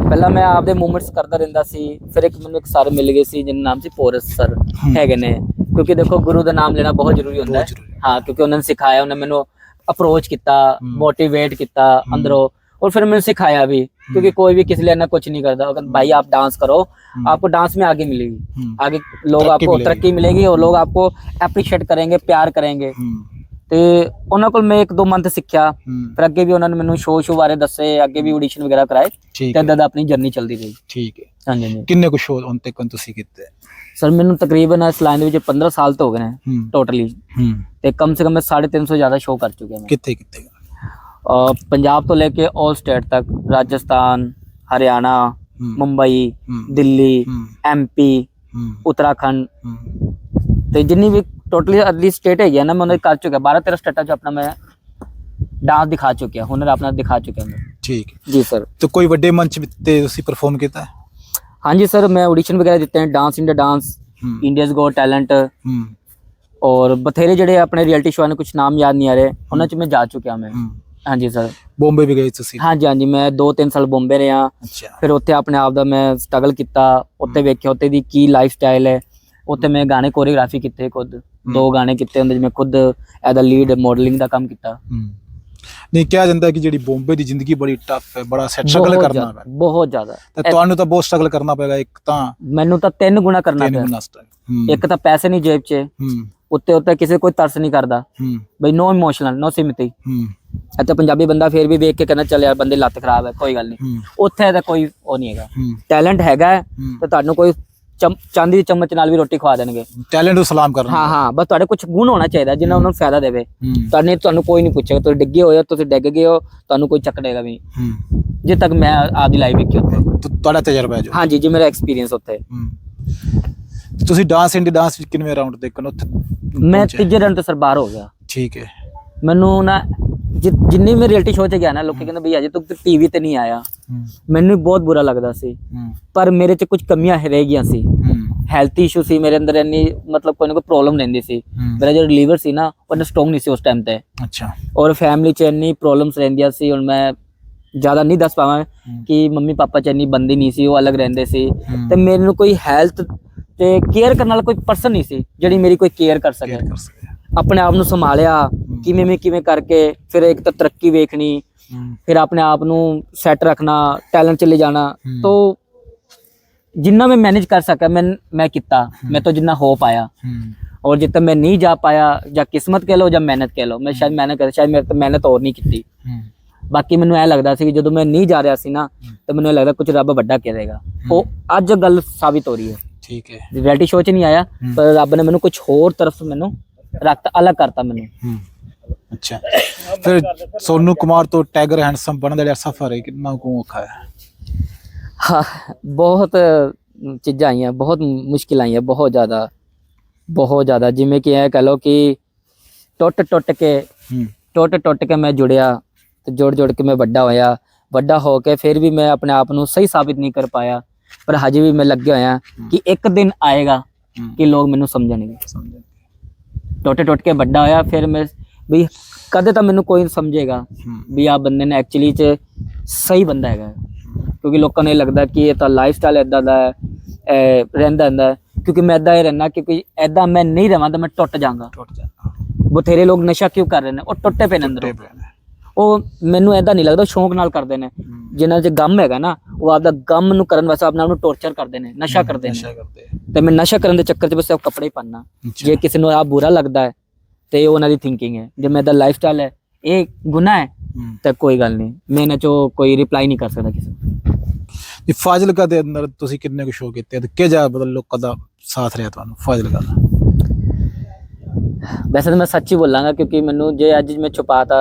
[SPEAKER 1] ਪਹਿਲਾਂ ਮੈਂ ਆਪਦੇ ਮੂਵਮੈਂਟਸ ਕਰਦਾ ਰਹਿੰਦਾ ਸੀ ਫਿਰ ਇੱਕ ਮੈਨੂੰ ਇੱਕ ਸਰ ਮਿਲ ਗਏ ਸੀ ਜਿਹਨਾਂ ਨਾਮ ਸੀ ਪੋਰਸ ਸਰ ਹੈਗੇ ਨੇ ਕਿਉਂਕਿ ਦੇਖੋ ਗੁਰੂ ਦਾ ਨਾਮ ਲੈਣਾ ਬਹੁਤ ਜ਼ਰੂਰੀ ਹੁੰਦਾ ਹੈ
[SPEAKER 2] ਬਹੁਤ ਜ਼ਰੂਰੀ ਹੈ।
[SPEAKER 1] ਹਾਂ ਕਿਉਂਕਿ ਉਹਨਾਂ ਨੇ ਸਿਖਾਇਆ ਉਹਨਾਂ ਨੇ ਮੈਨੂੰ ਅਪਰੋਚ ਕੀਤਾ ਮੋਟੀਵੇਟ ਕੀਤਾ ਅੰਦਰੋਂ और फिर मैंने सिखाया भी क्योंकि कोई भी किस लिए ना कुछ नहीं करता अगर भाई आप डांस करो आपको डांस में आगे मिलेगी
[SPEAKER 2] हम्म।
[SPEAKER 1] आगे लोग
[SPEAKER 2] तरक्की
[SPEAKER 1] आपको
[SPEAKER 2] मिलेगी।
[SPEAKER 1] तरक्की मिलेगी और लोग आपको अप्रिशिएट करेंगे प्यार करेंगे
[SPEAKER 2] ਹੂੰ
[SPEAKER 1] ਤੇ ਉਹਨਾਂ ਕੋਲ ਮੈਂ ਇੱਕ ਦੋ ਮੰਥ ਸਿੱਖਿਆ। ਫਿਰ ਅੱਗੇ ਵੀ ਉਹਨਾਂ ਨੇ ਮੈਨੂੰ ਸ਼ੋਅ ਸ਼ੋ ਬਾਰੇ ਦੱਸੇ ਅੱਗੇ ਵੀ ਆਡੀਸ਼ਨ ਵਗੈਰਾ ਕਰਾਏ ਤੇ ਏਦਾਂ ਦਾ ਆਪਣੀ ਜਰਨੀ ਚੱਲਦੀ ਰਹੀ।
[SPEAKER 2] ਠੀਕ ਹੈ।
[SPEAKER 1] ਹਾਂਜੀ ਹਾਂਜੀ।
[SPEAKER 2] ਕਿੰਨੇ ਕੁ ਸ਼ੋਅ ਹੁਣ ਤੱਕ ਤੁਸੀਂ ਕੀਤੇ?
[SPEAKER 1] ਸਰ ਮੈਨੂੰ ਤਕਰੀਬਨ ਇਸ ਲਾਈਨ ਦੇ ਵਿੱਚ 15 ਸਾਲ ਤੋਂ ਹੋ ਗਏ ਨੇ ਟੋਟਲੀ ਤੇ ਕਮ ਸੇ ਕਮ ਮੈਂ 350 ਜ਼ਿਆਦਾ ਸ਼ੋਅ ਕਰ ਚੁੱਕਿਆ ਮੈਂ।
[SPEAKER 2] ਕਿੱਥੇ ਕਿੱਥੇ
[SPEAKER 1] ਪੰਜਾਬ ਤੋਂ ਲੈ ਕੇ 올 ਸਟੇਟ ਤੱਕ ਰਾਜਸਥਾਨ ਹਰਿਆਣਾ ਮੁੰਬਈ ਦਿੱਲੀ ਐਮਪੀ ਉੱਤਰਾਖੰਡ। ਤੇ ਜਿੰਨੀ ਵੀ ਟੋਟਲੀ ਅਰਲੀ ਸਟੇਟ ਹੈਗੀ ਆ ਨਾ ਮੈਂ ਉਹਨਾਂ ਦੀ ਕਰ ਚੁੱਕਿਆ। 12 13 ਸਟੇਟਾਂ 'ਚ ਆਪਣਾ ਮੈਂ ਡਾਂਸ ਦਿਖਾ ਚੁੱਕਿਆ ਹੁਨਰ ਆਪਣਾ ਦਿਖਾ ਚੁੱਕਿਆ ਮੈਂ।
[SPEAKER 2] ਠੀਕ।
[SPEAKER 1] ਜੀ ਸਰ
[SPEAKER 2] ਤੇ ਕੋਈ ਵੱਡੇ ਮੰਚ ਤੇ ਤੁਸੀਂ ਪਰਫਾਰਮ ਕੀਤਾ? ਹੈ
[SPEAKER 1] ਹਾਂਜੀ ਸਰ ਮੈਂ ਆਡੀਸ਼ਨ ਵਗੈਰਾ ਦਿੱਤੇ ਨੇ dance
[SPEAKER 2] India
[SPEAKER 1] dance India's got
[SPEAKER 2] talent
[SPEAKER 1] ਔਰ ਬਥੇਰੇ ਜਿਹੜੇ ਆਪਣੇ ਰਿਐਲਿਟੀ ਸ਼ੋਅ ਨੇ ਕੁਝ ਨਾਮ ਯਾਦ ਨਹੀਂ ਆ ਰਹੇ ਉਹਨਾਂ 'ਚ ਮੈਂ ਜਾ ਚੁੱਕਿਆ ਮੈਂ। ਹਾਂਜੀ ਸਰ
[SPEAKER 2] ਬੰਬੇ ਵੀ ਗਏ ਤੁਸੀਂ?
[SPEAKER 1] ਹਾਂਜੀ ਹਾਂਜੀ ਮੈਂ 2-3 ਸਾਲ ਬੰਬੇ ਰਿਹਾ। ਫਿਰ ਉੱਥੇ ਆਪਣੇ ਆਪ ਦਾ ਮੈਂ ਸਟਰਗਲ ਕੀਤਾ ਉੱਥੇ ਵੇਖਿਆ ਉੱਥੇ ਦੀ ਕੀ ਲਾਈਫ ਸਟਾਈਲ ਹੈ ਉੱਥੇ ਮੈਂ ਗਾਣੇ ਕੋਰੀਓਗ੍ਰਾਫੀ ਕੀਤੇ ਖੁਦ। ਦੋ ਗਾਣੇ ਕੀਤੇ ਹੁੰਦੇ ਜਿਵੇਂ ਖੁਦ ਐਜ਼ ਅ ਲੀਡ ਮਾਡਲਿੰਗ ਦਾ ਕੰਮ ਕੀਤਾ।
[SPEAKER 2] ਨਹੀਂ ਕਿਹਾ ਜਾਂਦਾ ਕਿ ਜਿਹੜੀ ਬੰਬੇ ਦੀ ਜ਼ਿੰਦਗੀ ਬੜੀ ਟਫ ਹੈ ਬੜਾ ਸਟਰਗਲ
[SPEAKER 1] ਬਹੁਤ
[SPEAKER 2] ਕਰਨਾ ਹੈ
[SPEAKER 1] ਬਹੁਤ ਜ਼ਿਆਦਾ।
[SPEAKER 2] ਤੇ ਤੁਹਾਨੂੰ ਤਾਂ ਬਹੁਤ ਸਟਰਗਲ ਕਰਨਾ ਪਏਗਾ ਇੱਕ ਤਾਂ
[SPEAKER 1] ਮੈਨੂੰ ਤਾਂ ਤਿੰਨ ਗੁਣਾ ਕਰਨਾ ਪਿਆ। ਇੱਕ ਤਾਂ ਪੈਸੇ ਨਹੀਂ ਜੇਬ 'ਚ ਉੱਤੇ ਉੱਤੇ ਕਿਸੇ ਕੋਈ ਤਰਸ ਨਹੀਂ ਕਰਦਾ। ਬਈ ਨੋ ਇਮੋਸ਼ਨਲ ਨੋ
[SPEAKER 2] ਹੂੰ।
[SPEAKER 1] ਇੱਥੇ ਪੰਜਾਬੀ ਬੰਦਾ ਫੇਰ ਵੀ ਵੇਖ ਕੇ ਕਹਿੰਦਾ ਚੱਲ ਯਾਰ ਬੰਦੇ ਲੱਤ ਖਰਾਬ ਹੈ ਕੋਈ ਗੱਲ ਨਹੀਂ। ਉੱਥੇ ਤਾਂ ਕੋਈ ਉਹ ਨਹੀਂ ਹੈਗਾ। ਟੈਲੈਂਟ ਹੈਗਾ ਤੇ ਤੁਹਾਨੂੰ ਕੋਈ ਚਾਂਦੀ ਦੀ ਚਮਚ ਨਾਲ ਵੀ ਰੋਟੀ ਖਵਾ ਦੇਣਗੇ।
[SPEAKER 2] ਟੈਲੈਂਟ ਨੂੰ ਸਲਾਮ ਕਰਨਾ
[SPEAKER 1] ਹਾਂ ਹਾਂ ਬਸ ਤੁਹਾਡੇ ਕੁਝ ਗੁਣ ਹੋਣਾ ਚਾਹੀਦਾ ਜਿੰਨਾ ਉਹਨਾਂ ਨੂੰ ਫਾਇਦਾ ਦੇਵੇ। ਤੁਹਾਨੂੰ ਤੁਹਾਨੂੰ ਕੋਈ ਨਹੀਂ ਪੁੱਛੇਗਾ ਤੁਸੀਂ ਡਿੱਗੇ ਹੋਏ ਹੋ ਤੁਸੀਂ ਡਿੱਗ ਗਏ ਹੋ ਤੁਹਾਨੂੰ ਕੋਈ ਚੱਕੜੇਗਾ ਵੀ ਜੇ ਤੱਕ ਮੈਂ ਆਪਦੀ ਲਾਈਫ ਵੇਖੀ ਉੱਥੇ।
[SPEAKER 2] ਤੁ- ਤੁਹਾਡਾ ਤਜਰਬਾ ਹੈ ਜੋ।
[SPEAKER 1] ਹਾਂਜੀ ਜੀ ਮੇਰਾ ਐਕਸਪੀਰੀਅੰਸ ਉੱਥੇ।
[SPEAKER 2] ਹੂੰ। ਤੁਸੀਂ ਡਾਂਸ ਇੰਡੀ ਡਾਂਸ ਵਿੱਚ ਕਿੰਨੇ ਰਾਉਂਡ ਦੇ ਕਨ ਉੱਥੇ
[SPEAKER 1] ਮੈਂ? ਤੀਜੇ ਰਨ ਤੇ ਸਰ ਬਾਹਰ ਹੋ ਗਿਆ।
[SPEAKER 2] ਠੀਕ ਹੈ।
[SPEAKER 1] ਮੈਨੂੰ ਨਾ ਜਿ- ਜਿੰਨੀ ਮੈਂ ਰਿਐਲਿਟੀ ਸ਼ੋਅ 'ਚ ਗਿਆ ਨਾ ਲੋਕੀ ਕਹਿੰਦੇ ਬਈ ਅਜੇ ਤੱਕ ਟੀਵੀ ਤੇ ਨਹੀਂ ਆਇਆ। ਮੈਨੂੰ ਬਹੁਤ ਬੁਰਾ ਲੱਗਦਾ ਸੀ। ਪਰ ਮੇਰੇ 'ਚ ਕੁਝ ਕਮੀਆਂ ਰਹਿ ਗਈਆਂ ਸੀ। ਹੈਲਥ ਇਸ਼ੂ ਸੀ ਮੇਰੇ ਅੰਦਰ ਇੰਨੀ ਮਤਲਬ ਕੋਈ ਨਾ ਕੋਈ ਪ੍ਰੋਬਲਮ ਰਹਿੰਦੀ ਸੀ। ਮੇਰਾ ਜਿਹੜਾ ਲੀਵਰ ਸੀ ਨਾ ਉਹ ਸਟਰੋਂਗ ਨਹੀਂ ਸੀ ਉਸ ਟਾਈਮ ਤੇ।
[SPEAKER 2] ਅੱਛਾ।
[SPEAKER 1] ਔਰ ਫੈਮਿਲੀ 'ਚ ਇੰਨੀ ਪ੍ਰੋਬਲਮਸ ਰਹਿੰਦੀਆਂ ਸੀ ਹੁਣ ਮੈਂ ਜ਼ਿਆਦਾ ਨਹੀਂ ਦੱਸ ਪਾਵਾਂ ਕਿ ਮੰਮੀ ਪਾਪਾ 'ਚ ਇੰਨੀ ਬੰਦੀ ਨਹੀਂ ਸੀ ਉਹ ਅਲੱਗ ਰਹਿੰਦੇ ਸੀ। ਤੇ ਮੈਨੂੰ ਕੋਈ ਹੈਲਥ ਤੇ ਕੇਅਰ ਕਰਨ ਵਾਲਾ ਕੋਈ ਪਰਸਨ ਨਹੀਂ ਸੀ ਜਿਹੜੀ ਮੇਰੀ ਕੋਈ ਕੇਅਰ ਕਰ ਸਕੇ।
[SPEAKER 2] ਕਰ ਸਕਦੇ
[SPEAKER 1] ਆਪਣੇ ਆਪ ਨੂੰ ਸੰਭਾਲਿਆ ਕਿਵੇਂ ਮੈਂ ਕਿਵੇਂ ਕਰਕੇ ਫਿਰ ਇੱਕ ਤਾਂ ਤਰੱਕੀ ਵੇਖਣੀ ਫਿਰ ਆਪਣੇ ਆਪ ਨੂੰ ਸੈੱਟ ਰੱਖਣਾ ਟੈਲੈਂਟ ਚ ਜਾਣਾ। ਤੋਂ ਜਿੰਨਾ ਮੈਂ ਮੈਨੇਜ ਕਰ ਸਕਿਆ ਮੈਂ ਮੈਂ ਕੀਤਾ ਮੈਂ ਤੋਂ ਜਿੰਨਾ ਹੋ ਪਾਇਆ। ਔਰ ਜਿੱਤ ਮੈਂ ਨਹੀਂ ਜਾ ਪਾਇਆ ਜਾਂ ਕਿਸਮਤ ਕਹਿ ਲਓ ਜਾਂ ਮਿਹਨਤ ਕਹਿ ਲਓ ਮੈਂ ਸ਼ਾਇਦ ਮਿਹਨਤ ਕਰ ਸ਼ਾਇਦ ਮੇਰੇ ਤੋਂ ਮਿਹਨਤ ਹੋਰ ਨਹੀਂ ਕੀਤੀ। ਬਾਕੀ ਮੈਨੂੰ ਐ ਲੱਗਦਾ ਸੀ ਕਿ ਜਦੋਂ ਮੈਂ ਨਹੀਂ ਜਾ ਰਿਹਾ ਸੀ ਨਾ ਤਾਂ ਮੈਨੂੰ ਲੱਗਦਾ ਕੁਝ ਰੱਬ ਵੱਡਾ ਕਰੇਗਾ। ਉਹ ਅੱਜ ਗੱਲ ਸਾਬਿਤ ਹੋ ਰਹੀ ਹੈ।
[SPEAKER 2] ਠੀਕ ਹੈ।
[SPEAKER 1] ਰਿਐਲਿਟੀ ਸ਼ੋਅ 'ਚ ਨਹੀਂ ਆਇਆ ਪਰ ਰੱਬ ਨੇ ਮੈਨੂੰ ਕੁਝ ਹੋਰ ਤਰਫ ਮੈਨੂੰ ਰੱਖਤਾ ਅਲੱਗ ਕਰਤਾ ਮੈਨੂੰ।
[SPEAKER 2] ਹੂੰ ਅੱਛਾ। ਫਿਰ ਸੋਨੂ ਕੁਮਾਰ ਤੋਂ ਟਾਈਗਰ ਹੈਂਡਸਮ ਬਣਨ ਦਾ ਜਿਹੜਾ ਸਫ਼ਰ ਹੈ ਕਿੰਨਾ ਕੁ ਔਖਾ ਹੈ?
[SPEAKER 1] ਹਾਂ ਬਹੁਤ ਚੀਜ਼ਾਂ ਆਈਆਂ ਬਹੁਤ ਮੁਸ਼ਕਿਲ ਆਈਆਂ ਬਹੁਤ ਜ਼ਿਆਦਾ ਬਹੁਤ ਜ਼ਿਆਦਾ। ਜਿਵੇਂ ਕਿ ਇਹ ਕਹ ਲਓ ਕਿ ਟੁੱਟ ਟੁੱਟ ਕੇ ਟੁੱਟ ਟੁੱਟ ਕੇ ਮੈਂ ਜੁੜਿਆ ਤੇ ਜੁੜ ਜੁੜ ਕੇ ਮੈਂ ਵੱਡਾ ਹੋਇਆ। ਵੱਡਾ ਹੋ ਕੇ ਫਿਰ ਵੀ ਮੈਂ ਆਪਣੇ ਆਪ ਨੂੰ ਸਹੀ ਸਾਬਿਤ ਨਹੀਂ ਕਰ ਪਾਇਆ ਪਰ ਹਜੇ ਵੀ ਮੈਂ ਲੱਗਿਆ ਹੋਇਆ ਕਿ ਇੱਕ ਦਿਨ ਆਏਗਾ ਕਿ ਲੋਕ ਮੈਨੂੰ ਸਮਝਣਗੇ। ਟੁੱਟ ਟੁੱਟ ਕੇ ਵੱਡਾ ਹੋਇਆ ਫਿਰ ਮੈਂ ਵੀ ਕਦੇ ਤਾਂ ਮੈਨੂੰ ਕੋਈ ਸਮਝੇਗਾ ਵੀ ਆ ਬੰਦੇ ਨੇ ਐਕਚੁਅਲੀ ਚ ਸਹੀ ਬੰਦਾ ਹੈਗਾ। ਕਿਉਂਕਿ ਲੋਕਾਂ ਨੂੰ ਇਹ ਲੱਗਦਾ ਕਿ ਇਹ ਤਾਂ ਲਾਈਫ ਸਟਾਈਲ ਇਦਾਂ ਦਾ ਹੈ ਰਹਿੰਦਾ ਰਹਿੰਦਾ ਹੈ। ਕਿਉਂਕਿ ਮੈਂ ਇਦਾਂ ਹੀ ਰਹਿਣਾ ਕਿਉਂਕਿ ਇਦਾਂ ਮੈਂ ਨਹੀਂ ਰਵਾਂ ਤਾਂ ਮੈਂ ਟੁੱਟ ਜਾਵਾਂਗਾ।
[SPEAKER 2] ਟੁੱਟ ਜਾਣਾ।
[SPEAKER 1] ਬਥੇਰੇ ਲੋਕ ਨਸ਼ਾ ਕਿਉਂ ਕਰ ਰਹੇ ਨੇ? ਉਹ ਟੁੱਟੇ ਨੇ ਅੰਦਰੋਂ। ਉਹ ਮੈਨੂੰ ਐਦਾਂ ਨਹੀਂ ਲੱਗਦਾ ਸ਼ੌਂਕ ਨਾਲ ਕਰਦੇ ਨੇ। ਜਿਨ੍ਹਾਂ 'ਚ ਗਮ ਹੈਗਾ ਨਾ ਉਹ ਆਪਦਾ ਗਮ ਨੂੰ ਕਰਨ ਵਾਸਤੇ ਆਪਣੇ ਆਪ ਨੂੰ ਟੌਰਚਰ ਕਰਦੇ ਨੇ ਨਸ਼ਾ ਕਰਦੇ ਨੇ।
[SPEAKER 2] ਨਸ਼ਾ ਕਰਦੇ
[SPEAKER 1] ਤੇ ਮੈਂ ਨਸ਼ਾ ਕਰਨ ਦੇ ਚੱਕਰ 'ਚ ਬਸ ਉਹ ਕੱਪੜੇ ਪਾਣਾ। ਜੇ ਕਿਸੇ ਨੂੰ ਆ ਬੁਰਾ ਲੱਗਦਾ ਹੈ ਤੇ ਇਹ ਉਹਨਾਂ ਦੀ ਥਿੰਕਿੰਗ ਹੈ। ਜੇ ਮੇਰਾ ਲਾਈਫ ਸਟਾਈਲ ਹੈ ਇਹ ਗੁਨਾਹ ਹੈ ਤਾਂ ਕੋਈ ਗੱਲ ਨਹੀਂ। ਮੈਂ ਇਹਨਾਂ 'ਚੋਂ ਕੋਈ ਰਿਪਲਾਈ ਨਹੀਂ ਕਰ ਸਕਦਾ ਕਿਸੇ
[SPEAKER 2] ਜੀ ਫਾਜ਼ਿਲਕਾ ਦੇ ਅੰਦਰ ਤੁਸੀਂ ਕਿੰਨੇ ਕੁ ਸ਼ੋਅ ਕੀਤੇ ਤੇ ਕਿਹੜਾ ਮਤਲਬ ਲੋਕਾਂ ਦਾ ਸਾਥ ਰਿਹਾ ਤੁਹਾਨੂੰ ਫਾਜ਼ਿਲਕਾ ਦਾ?
[SPEAKER 1] ਵੈਸੇ ਤਾਂ ਮੈਂ ਸੱਚ ਬੋਲਾਂਗਾ ਕਿਉਂਕਿ ਮੈਨੂੰ ਜੇ ਅੱਜ ਮੈਂ ਛੁਪਾਤਾ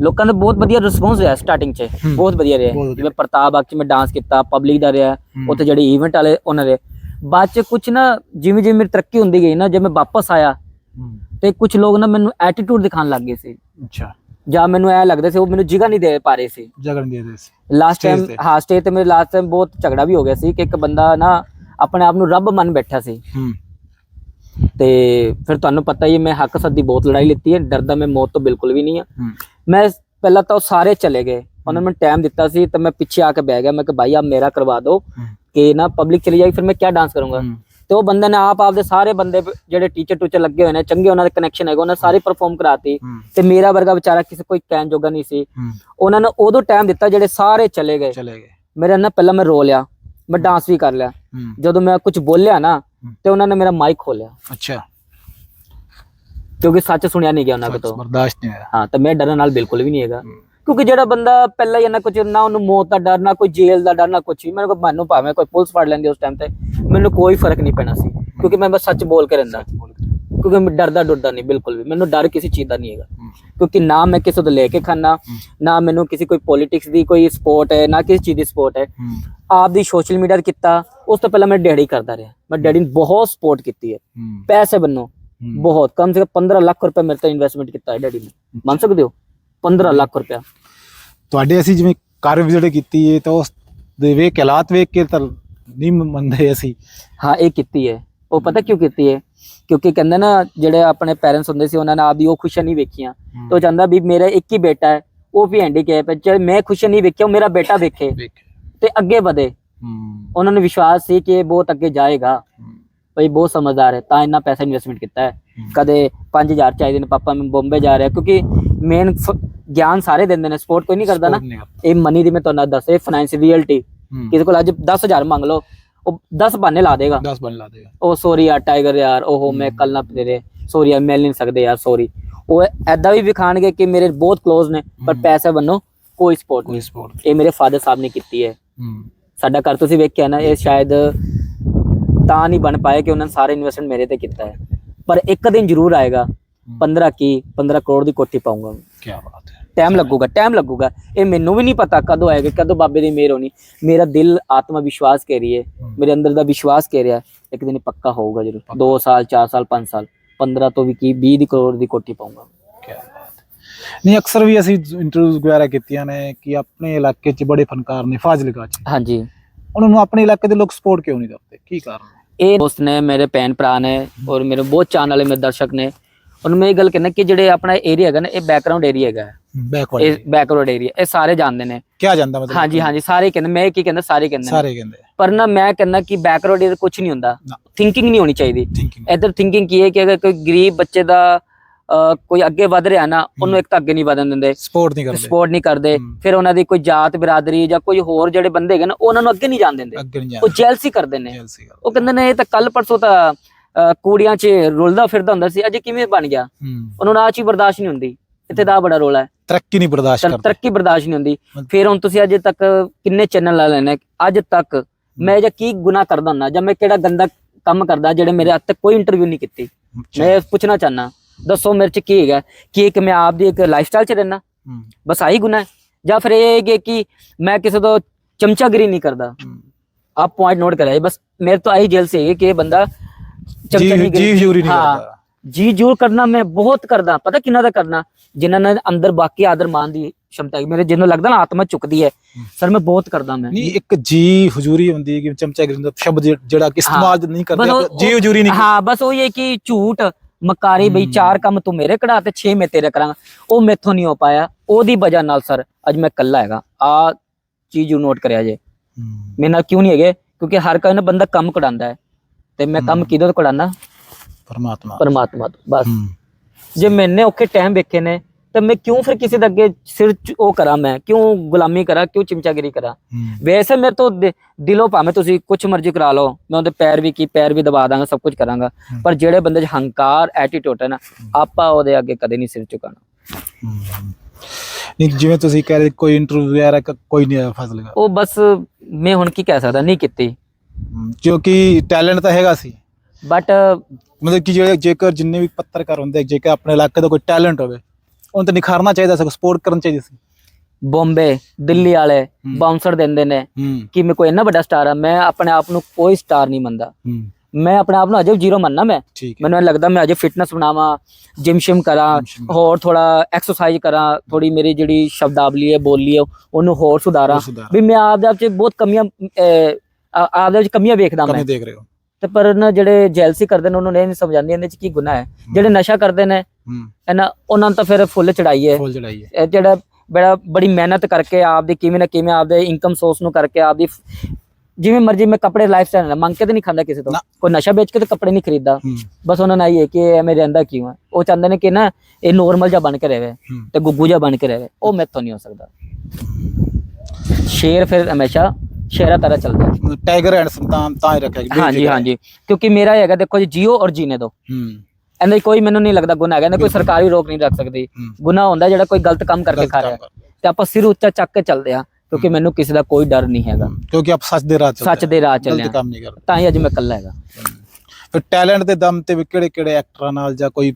[SPEAKER 1] ਲੋਕਾਂ ਦਾ ਬਹੁਤ ਵਧੀਆ ਰਿਸਪੌਂਸ ਰਿਹਾ ਸਟਾਰਟਿੰਗ 'ਚ। ਬਹੁਤ ਵਧੀਆ ਰਿਹਾ। ਜਿਵੇਂ ਪ੍ਰਤਾਪ 'ਚ ਮੈਂ ਡਾਂਸ ਕੀਤਾ ਪਬਲਿਕ ਦਾ ਰਿਹਾ। ਉੱਥੇ ਜਿਹੜੇ ਇਵੈਂਟ ਵਾਲੇ ਉਹਨਾਂ ਦੇ। ਬਾਅਦ 'ਚ ਕੁਝ ਨਾ ਜਿਵੇਂ ਜਿਵੇਂ ਮੇਰੀ ਤਰੱਕੀ ਹੁੰਦੀ ਗਈ ਨਾ ਜਦ ਮੈਂ ਵਾਪਸ ਆਇਆ ਤੇ ਕੁਝ ਲੋਕ ਨਾ ਮੈਨੂੰ ਐਟੀਟਿਊਡ ਦਿਖਾਉਣ ਲੱਗ ਗਏ ਸੀ।
[SPEAKER 2] ਅੱਛਾ।
[SPEAKER 1] ਜਾਂ ਮੈਨੂੰ ਐ ਲੱਗਦਾ ਸੀ ਉਹ ਮੈਨੂੰ ਜਗ੍ਹਾ ਨਹੀਂ ਦੇ ਪਾ ਰਹੇ ਸੀ।
[SPEAKER 2] ਜਗਨ ਦੇ ਦੇ ਸੀ।
[SPEAKER 1] Last
[SPEAKER 2] time.
[SPEAKER 1] ਹਾਂ ਸਟੇਜ ਤੇ ਮੇਰੇ ਲਾਸਟ ਟਾਈਮ ਬਹੁਤ ਝਗੜਾ ਵੀ ਹੋ ਗਿਆ ਸੀ ਕਿ ਇੱਕ ਬੰਦਾ ਨਾ ਆਪਣੇ ਆਪ ਨੂੰ ਰੱਬ ਮੰਨ ਬੈਠਾ ਸੀ।
[SPEAKER 2] ਹੂੰ।
[SPEAKER 1] ਤੇ ਫਿਰ ਤੁਹਾਨੂੰ ਪਤਾ ਹੀ ਮੈਂ ਹੱਕ ਸੱਚ ਦੀ ਬਹੁਤ ਲੜਾਈ ਲਿੱਤੀ ਹੈ ਡਰਦਾ ਮੈਂ ਮੌਤ ਤੋਂ ਬਿਲਕੁਲ ਵੀ ਨਹੀਂ ਆ ਮੈਂ ਪਹਿਲਾਂ ਤਾਂ ਉਹ ਸਾਰੇ ਚਲੇ ਗਏ। ਉਹਨਾਂ ਨੇ ਮੈਨੂੰ ਟਾਈਮ ਦਿੱਤਾ ਸੀ ਤਾਂ ਮੈਂ ਪਿੱਛੇ ਆ ਕੇ ਬਹਿ ਗਿਆ। ਮੈਂ ਕਿ ਭਾਈ ਆਪ ਮੇਰਾ ਕਰਵਾ ਦਿਓ ਕਿ ਨਾ ਪਬਲਿਕ ਚਲੀ ਜਾਏਗੀ ਫਿਰ ਮੈਂ ਕੀ ਡਾਂਸ ਕਰੂੰਗਾ। ਤੇ ਉਹ ਬੰਦੇ ਨੇ ਆਪ ਆਪਦੇ ਸਾਰੇ ਬੰਦੇ ਜਿਹੜੇ ਟੀਚਰ ਟੂਚਰ ਲੱਗੇ ਹੋਏ ਨੇ ਚੰਗੇ ਉਹਨਾਂ ਦੇ ਕਨੈਕਸ਼ਨ ਹੈਗੇ ਉਹਨਾਂ ਸਾਰੇ ਪਰਫਾਰਮ ਕਰਾਤੀ। ਤੇ ਮੇਰਾ ਵਰਗਾ ਵਿਚਾਰਾ ਕਿਸੇ ਕੋਈ ਕਹਿਣ ਜੋਗਾ ਨਹੀਂ ਸੀ। ਉਹਨਾਂ ਨੇ ਉਦੋਂ ਟਾਈਮ ਦਿੱਤਾ ਜਿਹੜੇ ਸਾਰੇ ਚਲੇ ਗਏ।
[SPEAKER 2] ਚਲੇ ਗਏ।
[SPEAKER 1] ਮੇਰੇ ਨਾਲ ਪਹਿਲਾਂ ਮੈਂ ਰੋ ਲਿਆ। ਮੈਂ ਡਾਂਸ ਵੀ ਕਰ ਲਿਆ। ਜਦੋਂ ਮੈਂ ਕੁਝ ਬੋਲਿਆ ਨਾ ਤੇ ਉਹਨਾਂ ਨੇ ਮੇਰਾ ਮਾਈਕ ਖੋਲਿਆ
[SPEAKER 2] ਅੱਛਾ।
[SPEAKER 1] ਕਿਉਂਕਿ ਸੱਚ ਸੁਣਿਆ ਨਹੀਂ ਗਿਆ ਉਹਨਾਂ ਕੋਲੋਂ
[SPEAKER 2] ਬਰਦਾਸ਼ਤ ਨਹੀਂ ਹੋਇਆ।
[SPEAKER 1] ਹਾਂ ਤਾਂ ਮੈਂ ਡਰਨ ਨਾਲ ਬਿਲਕੁਲ ਵੀ ਨਹੀਂ ਹੈਗਾ। ਕਿਉਂਕਿ ਜਿਹੜਾ ਬੰਦਾ ਪਹਿਲਾਂ ਹੀ ਨਾ ਕੁਝ ਨਾ ਉਹਨੂੰ ਮੌਤ ਦਾ ਡਰ ਨਾ ਕੋਈ ਜੇਲ੍ਹ ਦਾ ਡਰ ਨਾ ਕੁਝ ਵੀ ਮੈਨੂੰ ਮੈਨੂੰ ਭਾਵੇਂ ਕੋਈ ਪੁਲਿਸ ਫੜ ਲੈਂਦੀ ਉਸ ਟਾਈਮ ਤੇ ਮੈਨੂੰ ਕੋਈ ਫ਼ਰਕ ਨਹੀਂ ਪੈਣਾ ਸੀ। ਕਿਉਂਕਿ ਮੈਂ ਬਸ ਸੱਚ ਬੋਲ ਕੇ ਰਹਿੰਦਾ। ਕਿਉਂਕਿ ਮੈਂ ਡਰਦਾ ਡਰਦਾ ਨਹੀਂ ਬਿਲਕੁਲ ਵੀ। ਮੈਨੂੰ ਡਰ ਕਿਸੇ ਚੀਜ਼ ਦਾ ਨਹੀਂ ਹੈਗਾ। ਕਿਉਂਕਿ ਨਾ ਮੈਂ ਕਿਸੇ ਤੋਂ ਲੈ ਕੇ ਖਾਣਾ ਨਾ ਮੈਨੂੰ ਕਿਸੇ ਕੋਈ ਪੋਲਿਟਿਕਸ ਦੀ ਕੋਈ ਸਪੋਰਟ ਹੈ ਨਾ ਕਿਸੇ ਚੀਜ਼ ਦੀ ਸਪੋਰਟ ਹੈ। ਆਪ ਦੀ ਸੋਸ਼ਲ ਮੀਡੀਆ ਕੀਤਾ ਉਸ ਤੋਂ ਪਹਿਲਾਂ ਮੈਂ ਡੈਡੀ ਕਰਦਾ ਰਿਹਾ। ਮੈਂ ਡੈਡੀ ਨੂੰ ਬਹੁਤ ਸਪੋਰਟ ਕੀਤੀ ਹੂੰ। ਪੈਸੇ ਬੰਨੋ ਬਹੁਤ ਕਮ ਸੇ ਕਮ 15 ਲੱਖ ਰੁਪਏ ਮੇਰੇ ਤੇ ਇਨਵੈਸਟਮੈਂਟ ਕੀਤਾ ਹੈ ਡੈਡੀ ਨੇ। ਮੰਨ ਸਕਦੇ ਹੋ? 15 ਲੱਖ ਰੁਪਏ
[SPEAKER 2] ਤੁਹਾਡੇ ਅਸੀਂ ਜਿਵੇਂ ਘਰ ਵਿਜ਼ਿਟ ਕੀਤੀ ਹੈ ਤਾਂ ਉਸ ਦੇ ਵੇਖ ਹਾਲਾਤ ਵੇਖ ਕੇ ਤਾਂ ਨਹੀਂ ਮੰਨਦੇ ਅਸੀਂ।
[SPEAKER 1] ਹਾਂ ਇਹ ਕੀਤੀ ਹੈ ਉਹ ਪਤਾ ਕਿਉਂ ਕੀਤੀ ਹੈ ਕਿਉਂਕਿ ਕਹਿੰਦੇ ਨਾ ਜਿਹੜੇ ਆਪਣੇ ਪੈਰੈਂਟਸ ਹੁੰਦੇ ਸੀ ਉਹਨਾਂ ਨੇ ਆਪਦੀ ਉਹ ਖੁਸ਼ੀਆਂ ਨਹੀਂ ਵੇਖੀਆਂ। ਤੇ ਚਾਹੁੰਦਾ ਵੀ ਮੇਰਾ ਇੱਕ ਹੀ ਬੇਟਾ ਹੈ ਉਹ ਵੀ ਹੈਂਡੀਕੈਪ ਹੈ। ਚਾਹੇ ਮੈਂ ਖੁਸ਼ੀਆਂ ਨਹੀਂ ਵੇਖਿਆ ਮੇਰਾ ਬੇਟਾ ਵੇਖੇ। ਤੇ ਅੱਗੇ ਵਧੇ। ਉਹਨਾਂ ਨੂੰ ਵਿਸ਼ਵਾਸ ਸੀ ਕਿ ਇਹ ਬਹੁਤ ਅੱਗੇ ਜਾਏਗਾ। ਭਈ ਬਹੁਤ ਸਮਝਦਾਰ ਹੈ ਤਾਂ ਇੰਨਾ ਪੈਸਾ ਇਨਵੈਸਟਮੈਂਟ ਕੀਤਾ ਹੈ। ਕਦੇ 5000 ਚਾਹੀਦੇ ਨੇ ਪਾਪਾ ਮੈਂ ਬੰਬੇ ਜਾ ਰਿਹਾ ਕਿਉਂਕਿ ਮੇਨ ਗਿਆਨ ਸਾਰੇ ਦਿੰਦੇ ਨੇ ਸਪੋਰਟ ਕੋਈ ਨਹੀਂ ਕਰਦਾ ਨਾ। ਇਹ ਮਨੀ ਦੀ ਮੈਂ ਤੁਹਾਨੂੰ ਦੱਸੇ ਫਾਈਨੈਂਸ ਰੀਅਲਟੀ ਕਿਸੇ ਕੋਲ ਅੱਜ 10000 ਮੰਗ ਲਓ ਉਹ 10 ਬਹਾਨੇ ਲਾ ਦੇਗਾ।
[SPEAKER 2] 10 ਬਣ ਲਾ ਦੇਗਾ।
[SPEAKER 1] ਉਹ ਸੌਰੀ ਯਾਰ ਟਾਈਗਰ ਯਾਰ ਉਹ ਮੈਂ ਕੱਲ ਨਾ ਤੇਰੇ ਸੌਰੀ ਯਾਰ ਮਿਲ ਨਹੀਂ ਸਕਦੇ ਯਾਰ ਸੌਰੀ ਉਹ ਐਦਾਂ ਵੀ ਵਿਖਾਣਗੇ ਕਿ ਮੇਰੇ ਬਹੁਤ ক্লোਜ਼ ਨੇ ਪਰ ਪੈਸੇ ਬੰਨੋ ਕੋਈ ਸਪੋਰਟ ਨਹੀਂ।
[SPEAKER 2] ਸਪੋਰਟ
[SPEAKER 1] ਇਹ ਮੇਰੇ ਫਾਦਰ ਸਾਹਿਬ ਨੇ ਕੀਤੀ ਹੈ।
[SPEAKER 2] ਹੂੰ।
[SPEAKER 1] ਸਾਡਾ ਘਰ ਤੁਸੀਂ ਵੇਖਿਆ ਨਾ ਇਹ ਸ਼ਾਇਦ ਤਾਂ ਨਹੀਂ ਬਣ ਪਾਇਆ ਕਿ ਉਹਨਾਂ ਨੇ ਸਾਰੇ ਇਨਵੈਸਟਮੈਂਟ ਮੇਰੇ ਤੇ ਕੀਤਾ ਹੈ। ਪਰ ਇੱਕ ਦਿਨ ਜ਼ਰੂਰ ਆਏਗਾ 15 ਕੀ 15 ਕਰੋੜ ਦੀ ਕੋਠੀ ਪਾਉਂਗਾ
[SPEAKER 2] ਕੀ ਬਾਤ ਹੈ।
[SPEAKER 1] ਟਾਈਮ ਲੱਗੂਗਾ ਟਾਈਮ ਲੱਗੂਗਾ। ਇਹ ਮੈਨੂੰ ਵੀ ਨਹੀਂ ਪਤਾ ਕਦੋਂ ਆਏਗਾ ਕਦੋਂ ਬਾਬੇ ਦੀ ਮਿਹਰ ਹੋਣੀ। ਮੇਰਾ ਦਿਲ ਆਤਮਾ ਵਿਸ਼ਵਾਸ ਕਹਿ ਰਹੀ ਹੈ। ਮੇਰੇ ਅੰਦਰ ਦਾ ਵਿਸ਼ਵਾਸ ਕਹਿ ਰਿਹਾ ਇੱਕ ਦਿਨ ਪੱਕਾ ਹੋਊਗਾ ਜ਼ਰੂਰ। 2 ਸਾਲ 4 ਸਾਲ 5 ਸਾਲ 15 ਤੋਂ ਵੀ ਕੀ 20 ਦੀ ਕਰੋੜ ਦੀ ਕੋਠੀ ਪਾਉਂਗਾ।
[SPEAKER 2] ਬਾਤ। ਨਹੀਂ ਅਕਸਰ ਵੀ ਅਸੀਂ ਇੰਟਰਵਿਊਜ਼ ਵਗੈਰਾ ਕੀਤੀਆਂ ਨੇ ਕਿ ਆਪਣੇ ਇਲਾਕੇ 'ਚ ਬੜੇ ਫਨਕਾਰ ਨੇ ਫਾਜ਼ਿਲਕਾ 'ਚ।
[SPEAKER 1] ਹਾਂਜੀ।
[SPEAKER 2] ਉਹਨਾਂ ਨੂੰ ਆਪਣੇ ਇਲਾਕੇ ਦੇ ਲੋਕ ਸਪੋਰਟ ਕਿਉਂ ਨਹੀਂ ਕਰਦੇ? ਕੀ ਕਾਰਨ? ਹੈ
[SPEAKER 1] ਇਹ ਦੋਸਤ ਨੇ ਮੇਰੇ ਭੈਣ ਭਰਾ ਨੇ ਔਰ ਮੇਰੇ ਬਹੁਤ ਚਾਹਣ ਵਾਲੇ ਮੇਰੇ ਦਰਸ਼ਕ ਨੇ। ਉਹਨਾਂ ਮੈਂ ਇਹ ਗੱਲ ਕਹਿਣਾ ਕਿ ਜਿਹੜੇ ਆਪਣਾ ਏਰੀਆ ਹੈਗਾ ਨਾ ਇਹ ਬੈਕਗ੍ਰਾਉਂਡ ਏਰੀਆ ਹੈਗਾ। ਇਹ ਬੈਕਵਰਡ ਏਰੀਆ ਇਹ ਸਾਰੇ ਜਾਣਦੇ ਨੇ।
[SPEAKER 2] ਕਿਆ ਜਾਂਦਾ ਮਤਲਬ?
[SPEAKER 1] ਹਾਂਜੀ ਹਾਂਜੀ ਸਾਰੇ ਕਹਿੰਦੇ ਮੈਂ ਕੀ ਕਹਿੰਦਾ ਸਾਰੇ ਕਹਿੰਦੇ ਨੇ।
[SPEAKER 2] ਸਾਰੇ ਕਹਿੰਦੇ।
[SPEAKER 1] ਪਰ ਨਾ ਮੈਂ ਕਹਿੰਦਾ ਕਿ ਬੈਕਵਰਡ ਏਰੀਆ ਕੁਝ ਨਹੀਂ ਹੁੰਦਾ।
[SPEAKER 2] ਨਾ।
[SPEAKER 1] ਥਿੰਕਿੰਗ ਨਹੀਂ ਹੋਣੀ ਚਾਹੀਦੀ। ਇਧਰ ਥਿੰਕਿੰਗ ਕੀ ਹੈ ਕਿ ਅਗਰ ਕੋਈ ਗਰੀਬ ਬੱਚੇ ਦਾ ਕੋਈ ਅੱਗੇ ਵਧ ਰਿਹਾ ਨਾ ਉਹਨੂੰ ਇੱਕ ਤਾਂ ਅੱਗੇ ਨਹੀਂ ਵਧਣ ਦਿੰਦੇ।
[SPEAKER 2] ਸਪੋਰਟ ਨਹੀਂ ਕਰਦੇ।
[SPEAKER 1] ਸਪੋਰਟ ਨਹੀਂ ਕਰਦੇ। ਫਿਰ ਉਹਨਾਂ ਦੀ ਕੋਈ ਜਾਤ ਬਰਾਦਰੀ ਜਾਂ ਕੋਈ ਹੋਰ ਜਿਹੜੇ ਬੰਦੇ ਹੈਗੇ ਨਾ ਉਹਨਾਂ ਨੂੰ ਅੱਗੇ ਨਹੀਂ ਜਾਣ ਦਿੰਦੇ। ਉਹ ਜੈਲਸੀ ਕਰਦੇ ਨੇ। ਉਹ ਕਹਿੰਦੇ ਨੇ ਇਹ ਤਾਂ ਕੱਲ ਪਰਸੋਂ ਤਾਂ ਕੂੜੀਆਂ 'ਚ ਰੁਲਦਾ ਫਿਰਦਾ ਹੁੰਦਾ ਸੀ ਅਜੇ ਕਿਵੇਂ ਬਣ ਗਿਆ? ਉਹਨਾਂ ਨੂੰ ਆਹ ਚੀਜ਼ ਬਰਦਾਸ਼ਤ ਨਹੀਂ ਹੁੰਦੀ। ਇੱਥੇ ਦਾ ਬੜਾ ਰੋਲਾ ਹੈ।
[SPEAKER 2] ਤਰੱਕੀ ਨਹੀਂ ਬਰਦਾਸ਼ਤ ਕਰਦੇ।
[SPEAKER 1] ਤਰੱਕੀ ਬਰਦਾਸ਼ਤ ਨਹੀਂ ਹੁੰਦੀ। ਫਿਰ ਹੁਣ ਤੁਸੀਂ ਅਜੇ ਤੱਕ ਕਿੰਨੇ ਚੈਨਲ ਲਾ ਲੈਣੇ? ਅੱਜ ਤੱਕ ਮੈਂ ਜਾਂ ਕੀ ਗੁਨਾਹ ਕਰਦਾ ਹੁੰਦਾ ਜਾਂ ਮੈਂ ਕਿਹੜਾ ਗੰਦਾ ਕੰਮ ਕਰਦਾ ਜਿਹੜੇ ਮੇਰੇ ਅੱਜ ਤੱਕ ਕੋਈ ਇੰਟਰਵਿਊ ਨਹੀਂ ਕੀਤੀ। ਮੈਂ ਪੁੱਛਣਾ ਚਾਹਨਾ ਦੱਸੋ ਮੇਰੇ ਚ ਕੀ ਹੈਗਾ? ਕਿ ਇੱਕ ਮੈਂ ਆਪ ਦੀ ਇੱਕ ਲਾਈਫਸਟਾਈਲ ਚ ਰਹਿਣਾ ਬਸ ਆਹੀ ਗੁਨਾਹ ਹੈ। ਜਾਂ ਫਿਰ ਇਹ ਹੈ ਕਿ ਮੈਂ ਕਿਸੇ ਤੋਂ ਚਮਚਾਗਰੀ ਨਹੀਂ ਕਰਦਾ। ਆਪ ਪੁਆਇੰਟ ਨੋਟ ਕਰਿਆ ਬਸ ਮੇਰੇ ਤੋਂ ਆਹੀ ਜੇਲ ਸੇ
[SPEAKER 2] ਕਿ
[SPEAKER 1] ਇਹ
[SPEAKER 2] ਬੰਦਾ ਚਮਚਾਗਰੀ ਨਹੀਂ ਕਰਦਾ।
[SPEAKER 1] ਜੀ ਜੂਰ ਕਰਨਾ ਮੈਂ ਬਹੁਤ ਕਰਦਾ। ਪਤਾ ਕਿੰਨਾ ਦਾ ਕਰਨਾ? ਜਿਨ੍ਹਾਂ ਨੇ ਅੰਦਰ ਬਾਕੀ ਆਦਰ ਮਾਨ ਦੀ ਸ਼ਮਤਾ ਹੈ ਮੇਰੇ ਜਿੰਨੂੰ ਲੱਗਦਾ ਨਾ ਆਤਮਾ ਚੁੱਕਦੀ ਹੈ। ਸਰ ਮੈਂ ਬਹੁਤ ਕਰਦਾ ਮੈਂ।
[SPEAKER 2] ਨਹੀਂ ਇੱਕ ਜੀ ਹਜ਼ੂਰੀ ਹੁੰਦੀ ਹੈ ਕਿ ਚਮਚਾਗਰੀ ਦਾ ਸ਼ਬਦ ਜਿਹੜਾ ਕਿ ਨਹੀਂ ਕਰਦੇ ਜੀ ਹਜ਼ੂਰੀ ਨਹੀਂ
[SPEAKER 1] ਹਾਂ ਬਸ ਉਹ ਇਹ ਕਿ ਝੂਠ ਮਕਾਰੀ ਬਈ। ਚਾਰ ਕੰਮ ਤੂੰ ਮੇਰੇ ਕਢਾ ਤੇ 6 ਮੈਂ ਤੇਰੇ ਕਰਾਂਗਾ। ਉਹ ਮੈਥੋਂ ਨਹੀਂ ਹੋ ਪਾਇਆ। ਉਹਦੀ ਵਜ੍ਹਾ ਨਾਲ ਸਰ ਅੱਜ ਮੈਂ ਇਕੱਲਾ ਹੈਗਾ। ਆ ਚੀਜ਼ ਨੂੰ ਨੋਟ ਕਰਿਆ ਜੇ। ਮੇਰੇ ਨਾਲ ਕਿਉਂ ਨਹੀਂ ਹੈਗੇ? ਕਿਉਂਕਿ ਹਰ ਕੋਈ ਨਾ ਬੰਦਾ ਕੰਮ ਕਢਾਉਂਦਾ ਹੈ। ਤੇ ਮੈਂ ਕੰਮ ਤੋਂ ਕਢਾਉਂਦਾ?
[SPEAKER 2] ਪਰਮਾਤਮਾ
[SPEAKER 1] ਪਰਮਾਤਮਾ ਤੋਂ ਬਸ। ਜੇ ਮੈਨੇ ਔਖੇ ਟਾਈਮ ਵੇਖੇ ਨੇ ਤਾਂ ਮੈਂ ਕਿਉਂ ਫਿਰ ਕਿਸੇ ਦੇ ਅੱਗੇ ਸਿਰ ਉਹ ਕਰਾਂ ਮੈਂ? ਕਿਉਂ ਗੁਲਾਮੀ ਕਰਾਂ? ਕਿਉਂ ਚਿਮਚਾਗਿਰੀ ਕਰਾਂ। ਵੈਸੇ ਮੇਰੇ ਤੋਂ ਦਿਲੋਂ ਭਾਵੇਂ ਤੁਸੀਂ ਕੁਝ ਮਰਜ਼ੀ ਕਰਾ ਲਓ ਮੈਂ ਉਹਦੇ ਪੈਰ ਵੀ ਕੀ ਪੈਰ ਵੀ ਦਬਾ ਦਾਂਗਾ ਸਭ ਕੁਝ ਕਰਾਂਗਾ। ਪਰ ਜਿਹੜੇ ਬੰਦੇ 'ਚ ਹੰਕਾਰ ਐਟੀਟਿਊਡ ਹੈ ਨਾ ਆਪਾਂ ਉਹਦੇ ਅੱਗੇ ਕਦੇ ਨਹੀਂ ਸਿਰ ਝੁਕਾਣਾ।
[SPEAKER 2] ਨਹੀਂ ਜਿਵੇਂ ਤੁਸੀਂ ਕਹਿ ਰਹੇ ਕੋਈ ਇੰਟਰਵਿਊ ਵਗੈਰਾ ਕੋਈ ਨਹੀਂ ਫਸਲ
[SPEAKER 1] ਉਹ ਬਸ ਮੈਂ ਹੁਣ ਕੀ ਕਹਿ ਸਕਦਾ ਨਹੀਂ ਕੀਤੀ।
[SPEAKER 2] ਕਿਉਂਕਿ ਟੈਲੈਂਟ ਤਾਂ ਹੈਗਾ ਸੀ।
[SPEAKER 1] ਬਟ
[SPEAKER 2] ਮਤਲਬ ਕਿ ਜਿਹੜੇ ਜੇਕਰ ਜਿੰਨੇ ਵੀ ਪੱਤਰਕਾਰ ਹੁੰਦੇ ਜੇਕਰ ਆਪਣੇ ਇਲਾਕੇ ਦਾ ਕੋਈ ਟੈਲੈਂਟ ਹੋਵੇ ਉਹਨੂੰ ਤਾਂ ਨਿਖਾਰਨਾ ਚਾਹੀਦਾ ਸੀ ਸਪੋਰਟ ਕਰਨਾ ਚਾਹੀਦਾ ਸੀ।
[SPEAKER 1] ਬੰਬੇ ਦਿੱਲੀ ਵਾਲੇ। ਬਾਉਂਸਰ ਦਿੰਦੇ ਨੇ ਕਿ ਮੈਂ ਕੋਈ ਇੰਨਾ ਵੱਡਾ ਸਟਾਰ ਆ ਮੈਂ ਆਪਣੇ ਆਪ ਨੂੰ ਕੋਈ ਸਟਾਰ ਨਹੀਂ ਮੰਨਦਾ। ਮੈਂ ਆਪਣੇ ਆਪ ਨੂੰ ਅਜੇ ਜ਼ੀਰੋ ਮੰਨਣਾ ਮੈਂ। ਮੈਨੂੰ ਲੱਗਦਾ ਮੈਂ ਅਜੇ ਫਿਟਨੈਸ ਬਣਾਵਾਂ ਜਿਮ ਸ਼ਿਮ ਕਰਾਂ ਹੋਰ ਥੋੜਾ ਐਕਸਰਸਾਈਜ਼ ਕਰਾਂ ਥੋੜੀ ਮੇਰੀ ਜਿਹੜੀ ਸ਼ਬਦਾਵਲੀ ਹੈ ਬੋਲੀ ਹੈ ਉਹਨੂੰ ਹੋਰ ਸੁਧਾਰਾਂ। ਵੀ ਮੈਂ ਆਪ ਦੇ ਆਪ ਚ ਬਹੁਤ ਕਮੀਆਂ ਆਪ ਦੇ ਵਿੱਚ ਕਮੀਆਂ ਵੇਖਦਾ
[SPEAKER 2] ਕਮੀ
[SPEAKER 1] ਮੈਂ।
[SPEAKER 2] ਦੇਖ ਰਹੇ ਹੋ।
[SPEAKER 1] ਤੇ ਪਰ ਨਾ ਜਿਹੜੇ ਜੈਲਸੀ ਕਰਦੇ ਨੇ ਉਹਨਾਂ ਨੂੰ ਇਹ ਨਹੀਂ ਸਮਝ ਆਉਂਦੀ ਇਹਦੇ ਚ ਕੀ ਗੁਨਾਹ ਹੈ। ਜਿਹੜੇ ਨਸ਼ਾ ਕਰਦੇ ਨੇ ਇਹਨਾਂ ਉਹਨਾਂ ਨੂੰ ਤਾਂ ਫਿਰ ਫੁੱਲ ਚੜਾਈ ਹੈ
[SPEAKER 2] ਫੁੱਲ ਜੜਾਈ ਹੈ
[SPEAKER 1] ਇਹ ਜਿਹੜਾ ਬੜਾ ਬੜੀ ਮਿਹਨਤ ਕਰਕੇ ਆਪ ਦੀ ਕਿਵੇਂ ਨਾ ਕਿਵੇਂ ਆਪ ਦੇ ਇਨਕਮ ਸੋਰਸ ਨੂੰ ਕਰਕੇ ਆਪ ਦੀ ਜਿਵੇਂ ਮਰਜ਼ੀ ਮੈਂ ਕੱਪੜੇ ਲਾਈਫ ਸਟਾਈਲ ਮੰਗ ਕੇ ਤੇ ਨਹੀਂ ਖਾਂਦਾ ਕਿਸੇ ਤੋਂ। ਕੋਈ ਨਸ਼ਾ ਵੇਚ ਕੇ ਤੇ ਕੱਪੜੇ ਨਹੀਂ ਖਰੀਦਦਾ। ਬਸ ਉਹਨਾਂ ਨਾਲ ਇਹ ਹੈ ਕਿ ਇਹ ਐਵੇਂ ਰਹਿੰਦਾ ਕਿਉਂ ਹੈ? ਉਹ ਚਾਹੁੰਦੇ ਨੇ ਕਿ ਨਾ ਇਹ ਨੋਰਮਲ ਜਿਹਾ ਬਣ ਕੇ ਰਹੇ ਤੇ ਗੁੱਗੂ ਜਿਹਾ ਬਣ ਕੇ ਰਹੇ। ਉਹ ਮੈਥੋਂ ਨਹੀਂ ਹੋ ਸਕਦਾ। ਸ਼ੇਰ ਫਿਰ ਹਮੇਸ਼ਾ ਸ਼ੇਰਾ ਤਰ੍ਹਾਂ ਚੱਲਦਾ।
[SPEAKER 2] ਟਾਈਗਰ ਐਂਡ ਸੰਤਾਨ ਤਾਂ ਹੀ ਰੱਖਿਆ
[SPEAKER 1] ਹਾਂਜੀ ਹਾਂਜੀ। ਕਿਉਂਕਿ ਮੇਰਾ ਹੈਗਾ ਦੇਖੋ ਜੀ ਜੀਓ ਔਰ ਜੀਨੇ ਦੋ। ਇਹਦੇ ਕੋਈ ਮੈਨੂੰ ਨਹੀਂ ਲੱਗਦਾ ਗੁਨਾਹ ਹੈਗਾ ਇਹਦੇ ਕੋਈ ਸਰਕਾਰੀ ਰੋਕ ਨਹੀਂ ਰੱਖ ਸਕਦੀ। ਗੁਨਾਹ ਹੁੰਦਾ ਜਿਹੜਾ ਕੋਈ ਗਲਤ ਕੰਮ ਕਰਕੇ
[SPEAKER 2] ਗਲਤ
[SPEAKER 1] ਖਾ ਰਿਹਾ ਤੇ ਆਪਾਂ ਸਿਰ ਉੱਚਾ ਚੱਕ ਕੇ ਚੱਲਦੇ ਆ ਕਿਉਂਕਿ ਮੈਨੂੰ ਕਿਸੇ ਦਾ ਕੋਈ ਡਰ ਨਹੀਂ ਹੈਗਾ।
[SPEAKER 2] ਕਿਉਂਕਿ ਆਪ ਸੱਚ ਦੇ ਰਾਹ ਚੱਲਦੇ
[SPEAKER 1] ਸੱਚ ਦੇ ਰਾਹ
[SPEAKER 2] ਗਲਤ ਕੰਮ ਨਹੀਂ ਕਰਦੇ।
[SPEAKER 1] ਤਾਂ ਹੀ ਅੱਜ ਮੈਂ ਇਕੱਲਾ ਹੈਗਾ।
[SPEAKER 2] ਫਿਰ ਟੈਲੈਂਟ ਦੇ ਦਮ ਤੇ ਵੀ ਕਿਹੜੇ ਕਿਹੜੇ ਐਕਟਰਾਂ ਨਾਲ ਜਾਂ ਕੋਈ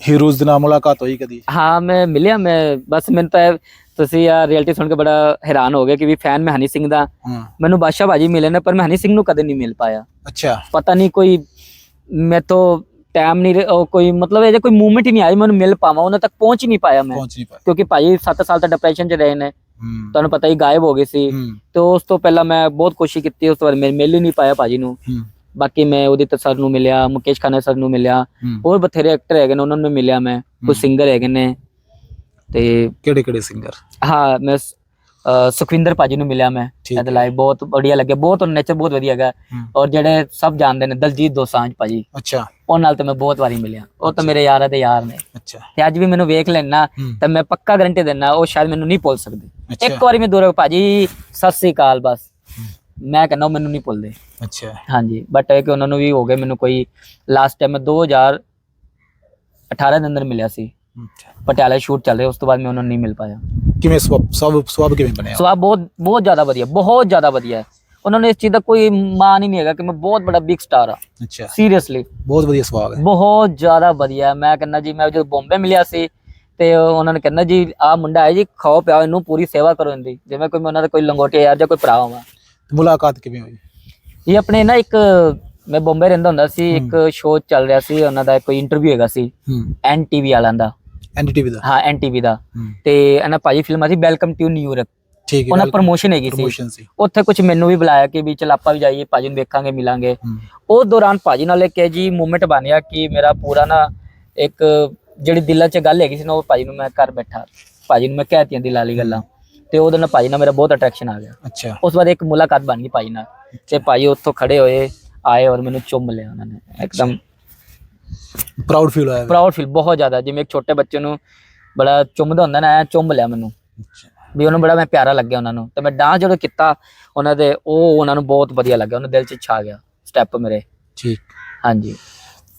[SPEAKER 2] ਹੀਰੋਜ਼ ਦੇ ਨਾਲ ਮੁਲਾਕਾਤ ਹੋਈ ਕਦੀ?
[SPEAKER 1] ਹਾਂ ਮੈਂ ਮਿਲਿਆ ਮੈਂ ਬਸ ਮੈਨੂੰ ਤਾਂ ਤੁਸੀਂ ਆ ਰਿਐਲਿਟੀ ਸੁਣ ਕੇ ਬੜਾ ਹੈਰਾਨ ਹੋ ਗਿਆ ਕਿ ਵੀ ਫੈਨ ਮੈਂ ਹਨੀ ਸਿੰਘ ਦਾ ਮੈਨੂੰ ਬਾਦਸ਼ਾਹ ਬਾਜੀ ਮਿਲੇ ਨੇ ਪਰ ਮੈਂ ਹਨੀ ਸਿੰਘ ਨੂੰ ਕਦੇ ਨਹੀਂ ਮਿਲ ਪਾਇਆ।
[SPEAKER 2] ਅੱਛਾ।
[SPEAKER 1] ਪਤਾ ਨਹੀਂ ਕੋਈ ਮੈਂ ਤੋਂ ਟਾਈਮ ਨਹੀਂ ਉਹ ਕੋਈ ਮਤਲਬ ਇਹ ਜਿਹਾ ਕੋਈ ਮੂਵਮੈਂਟ ਹੀ ਨਹੀਂ ਆਈ ਮੈਨੂੰ ਮਿਲ ਪਾਵਾਂ ਉਹਨਾਂ ਤੱਕ ਪਹੁੰਚ ਹੀ ਨਹੀਂ ਪਾਇਆ ਮੈਂ।
[SPEAKER 2] ਪਹੁੰਚ ਨਹੀਂ ਪਾਏ
[SPEAKER 1] ਕਿਉਂਕਿ ਭਾਜੀ 7 ਸਾਲ ਤੱਕ ਡਿਪਰੈਸ਼ਨ 'ਚ ਰਹੇ ਨੇ ਤੁਹਾਨੂੰ ਪਤਾ ਹੀ ਗਾਇਬ ਹੋ ਗਏ ਸੀ। ਤੇ ਉਸ ਤੋਂ ਪਹਿਲਾਂ ਮੈਂ ਬਹੁਤ ਕੋਸ਼ਿਸ਼ ਕੀਤੀ ਉਸ ਤੋਂ ਬਾਅਦ ਮੈਂ ਮਿਲ ਹੀ ਨਹੀਂ ਪਾਇਆ ਭਾਜੀ ਨੂੰ। ਬਾਕੀ ਮੈਂ ਉਦਿਤ ਸਰ ਨੂੰ ਮਿਲਿਆ ਮੁਕੇਸ਼ ਖਾਨਾ ਸਰ ਨੂੰ ਮਿਲਿਆ। ਹੋਰ ਬਥੇਰੇ ਐਕਟਰ ਹੈਗੇ ਨੇ ਉਹਨਾਂ ਨੂੰ ਮਿਲਿਆ ਮੈਂ।
[SPEAKER 2] ਹੂੰ।
[SPEAKER 1] ਸਿੰਗਰ ਹੈਗੇ ਨੇ। ਤੇ
[SPEAKER 2] ਕਿਹੜੇ ਕਿਹੜੇ ਸਿੰਗਰ
[SPEAKER 1] ਹਾਂ ਮੈਂ ਸੁਖਵਿੰਦਰ ਭਾਜੀ ਨੂੰ ਮਿਲਿਆ ਮੈਂ। ਇਹਦੇ ਲਾਈਵ ਬਹੁਤ ਵਧੀਆ ਲੱਗਿਆ ਬਹੁਤ ਨੇਚਰ ਬਹੁਤ ਵਧੀਆ ਹੈਗਾ। ਔਰ ਜਿਹੜੇ ਸਭ ਜਾਣਦੇ ਨੇ ਦਲਜੀਤ ਦੋਸਾਂਝ ਭਾਜੀ।
[SPEAKER 2] ਅੱਛਾ।
[SPEAKER 1] ਉਹ ਨਾਲ ਤਾਂ ਮੈਂ ਬਹੁਤ ਵਾਰੀ ਮਿਲਿਆ। ਉਹ ਤਾਂ ਮੇਰੇ ਯਾਰਾਂ ਦੇ ਯਾਰ ਨੇ।
[SPEAKER 2] ਅੱਛਾ।
[SPEAKER 1] ਤੇ ਅੱਜ ਵੀ ਮੈਨੂੰ ਵੇਖ ਲੈਣਾ ਤਾਂ ਮੈਂ ਪੱਕਾ ਗਰੰਟੀ ਦਿੰਦਾ ਉਹ ਸ਼ਾਇਦ ਮੈਨੂੰ ਨਹੀਂ ਭੁੱਲ ਸਕਦੇ। ਇੱਕ ਵਾਰੀ ਮੈਂ ਦੂਰ ਭਾਜੀ ਸਤਿ ਸ੍ਰੀ ਅਕਾਲ ਬਸ। ਮੈਂ ਕਹਿੰਦਾ ਮੈਨੂੰ ਨਹੀਂ ਭੁੱਲਦੇ।
[SPEAKER 2] ਅੱਛਾ।
[SPEAKER 1] ਹਾਂਜੀ ਬਟ ਇਹ ਕਿ ਉਹਨਾਂ ਨੂੰ ਵੀ ਹੋ ਗਏ ਮੈਨੂੰ ਕੋਈ ਲਾਸਟ ਟਾਈਮ ਮੈਂ 2018 ਦੇ ਅੰਦਰ ਮਿਲਿਆ ਸੀ। ਪਟਿਆਲਾ ਸ਼ੂਟ ਚੱਲ ਰਿਹਾ ਉਸ ਤੋਂ ਬਾਅਦ ਮੈਂ ਉਹਨਾਂ ਨੂੰ ਨਹੀਂ ਮਿਲ ਪਾਇਆ।
[SPEAKER 2] ਕਿਵੇਂ ਸਵਭ ਸਵਭ ਕਿਵੇਂ ਬਣਿਆ?
[SPEAKER 1] ਸਵਾਬ ਬਹੁਤ ਬਹੁਤ ਜ਼ਿਆਦਾ ਵਧੀਆ ਬਹੁਤ ਜ਼ਿਆਦਾ ਵਧੀਆ। ਉਹਨਾਂ ਨੂੰ ਇਸ ਚੀਜ਼ ਦਾ ਕੋਈ ਮਾਨ ਹੀ ਨਹੀਂ ਹੈਗਾ ਕਿ ਮੈਂ ਬਹੁਤ ਬੜਾ ਬਿਗ ਸਟਾਰ ਆ
[SPEAKER 2] ਅੱਛਾ।
[SPEAKER 1] ਸੀਰੀਅਸਲੀ
[SPEAKER 2] ਬਹੁਤ ਵਧੀਆ ਸਵਾਬ ਹੈ।
[SPEAKER 1] ਬਹੁਤ ਜ਼ਿਆਦਾ ਵਧੀਆ। ਮੈਂ ਕਹਿੰਦਾ ਜੀ ਮੈਂ ਜਦੋਂ ਬੰਬੇ ਮਿਲਿਆ ਸੀ ਤੇ ਉਹਨਾਂ ਨੇ ਕਹਿੰਦਾ ਜੀ ਆ ਮੁੰਡਾ ਹੈ ਜੀ ਖਾਓ ਪਿਆਓ ਇਹਨੂੰ ਪੂਰੀ ਸੇਵਾ ਕਰੋ ਇਹਦੀ। ਜਿਵੇਂ ਕੋਈ ਮੈਂ ਉਹਨਾਂ ਦਾ ਕੋਈ ਲੰਗੋਟੇ ਯਾਰ ਜਾਂ ਕੋਈ ਭਰਾ ਹੋਵਾਂ।
[SPEAKER 2] ਮੁਲਾਕਾਤ ਕਿਵੇਂ ਹੋਈ?
[SPEAKER 1] ਇਹ ਆਪਣੇ ਨਾ ਇੱਕ ਮੈਂ ਬੰਬੇ ਰਹਿੰਦਾ ਹੁੰਦਾ ਸੀ ਇੱਕ ਸ਼ੋਅ ਚੱਲ ਰਿਹਾ ਸੀ ਉਹਨਾਂ ਦਾ ਕੋਈ ਇੰਟਰਵਿਊ ਹੈਗਾ ਸੀ।
[SPEAKER 2] ਹੂੰ।
[SPEAKER 1] ਐਨਟੀਵੀ ਵਾਲਿਆਂ ਦਾ।
[SPEAKER 2] ਐਨਡੀਟੀਵੀ ਦਾ?
[SPEAKER 1] ਹਾਂ ਐਨਟੀਵੀ ਦਾ।
[SPEAKER 2] ਹੂੰ।
[SPEAKER 1] ਤੇ ਇਹਨਾਂ ਭਾਜੀ ਫਿਲਮ ਆ ਸੀ ਵੈਲਕਮ ਟੂ ਨਿਊਯਾਰਕ
[SPEAKER 2] ਠੀਕ ਹੈ
[SPEAKER 1] ਉਹਨਾਂ ਪ੍ਰੋਮੋਸ਼ਨ ਹੈਗੀ ਸੀ। ਉੱਥੇ ਕੁਝ ਮੈਨੂੰ ਵੀ ਬੁਲਾਇਆ ਕਿ ਵੀ ਚਲ ਆਪਾਂ ਵੀ ਜਾਈਏ ਭਾਜੀ ਨੂੰ ਵੇਖਾਂਗੇ ਮਿਲਾਂਗੇ।
[SPEAKER 2] ਹੂੰ।
[SPEAKER 1] ਉਸ ਦੌਰਾਨ ਭਾਜੀ ਨਾਲ ਇੱਕ ਜੀ ਮੂਵਮੈਂਟ ਬਣਿਆ ਕਿ ਮੇਰਾ ਪੂਰਾ ਨਾ ਇੱਕ ਜਿਹੜੀ ਦਿਲਾਂ 'ਚ ਗੱਲ ਹੈਗੀ ਸੀ ਨਾ ਉਹ ਭਾਜੀ ਨੂੰ ਮੈਂ ਘਰ ਬੈਠਾ ਭਾਜੀ ਨੂੰ ਮੈਂ ਕਹਿਤੀਆਂ ਦਿਲਾਂ ਵਾਲੀ ਗੱਲਾਂ। ਤੇ ਉਹਦੇ ਨਾਲ ਭਾਜੀ ਨਾਲ ਮੇਰਾ ਬਹੁਤ ਅਟਰੈਕਸ਼ਨ ਆ ਗਿਆ।
[SPEAKER 2] ਅੱਛਾ।
[SPEAKER 1] ਉਸ ਬਾਅਦ ਇੱਕ ਮੁਲਾਕਾਤ ਬਣ ਗਈ ਭਾਜੀ ਨਾਲ। ਤੇ ਭਾਜੀ ਉੱਥੋਂ ਖੜੇ ਹੋਏ ਆਏ ਔਰ ਮੈਨੂੰ ਚੁੰਮ ਲਿਆ ਉਹਨਾਂ ਨੇ। ਇੱਕਦਮ
[SPEAKER 2] ਪ੍ਰਾਊਡ ਫੀਲ ਹੋਇਆ
[SPEAKER 1] ਪ੍ਰਾਊਡ ਫੀਲ ਬਹੁਤ ਜ਼ਿਆਦਾ। ਜਿਵੇਂ ਇੱਕ ਛੋਟੇ ਬੱਚੇ ਨੂੰ ਬੜਾ ਚੁੰਮਦਾ ਹੁੰਦਾ ਨਾ ਚੁੰਮ ਲਿਆ ਮੈਨੂੰ।
[SPEAKER 2] ਅੱਛਾ।
[SPEAKER 1] ਵੀ ਉਹਨੂੰ ਬੜਾ ਮੈਂ ਪਿਆਰਾ ਲੱਗਿਆ ਉਹਨਾਂ ਨੂੰ। ਤੇ ਮੈਂ ਡਾਂਸ ਜਦੋਂ ਕੀਤਾ ਉਹਨਾਂ ਦੇ ਉਹ ਉਹਨਾਂ ਨੂੰ ਬਹੁਤ ਵਧੀਆ ਲੱਗਿਆ। ਉਹਨਾਂ ਦਿਲ 'ਚ ਛਾ ਗਿਆ ਸਟੈਪ ਮੇਰੇ।
[SPEAKER 2] ਠੀਕ।
[SPEAKER 1] ਹਾਂਜੀ।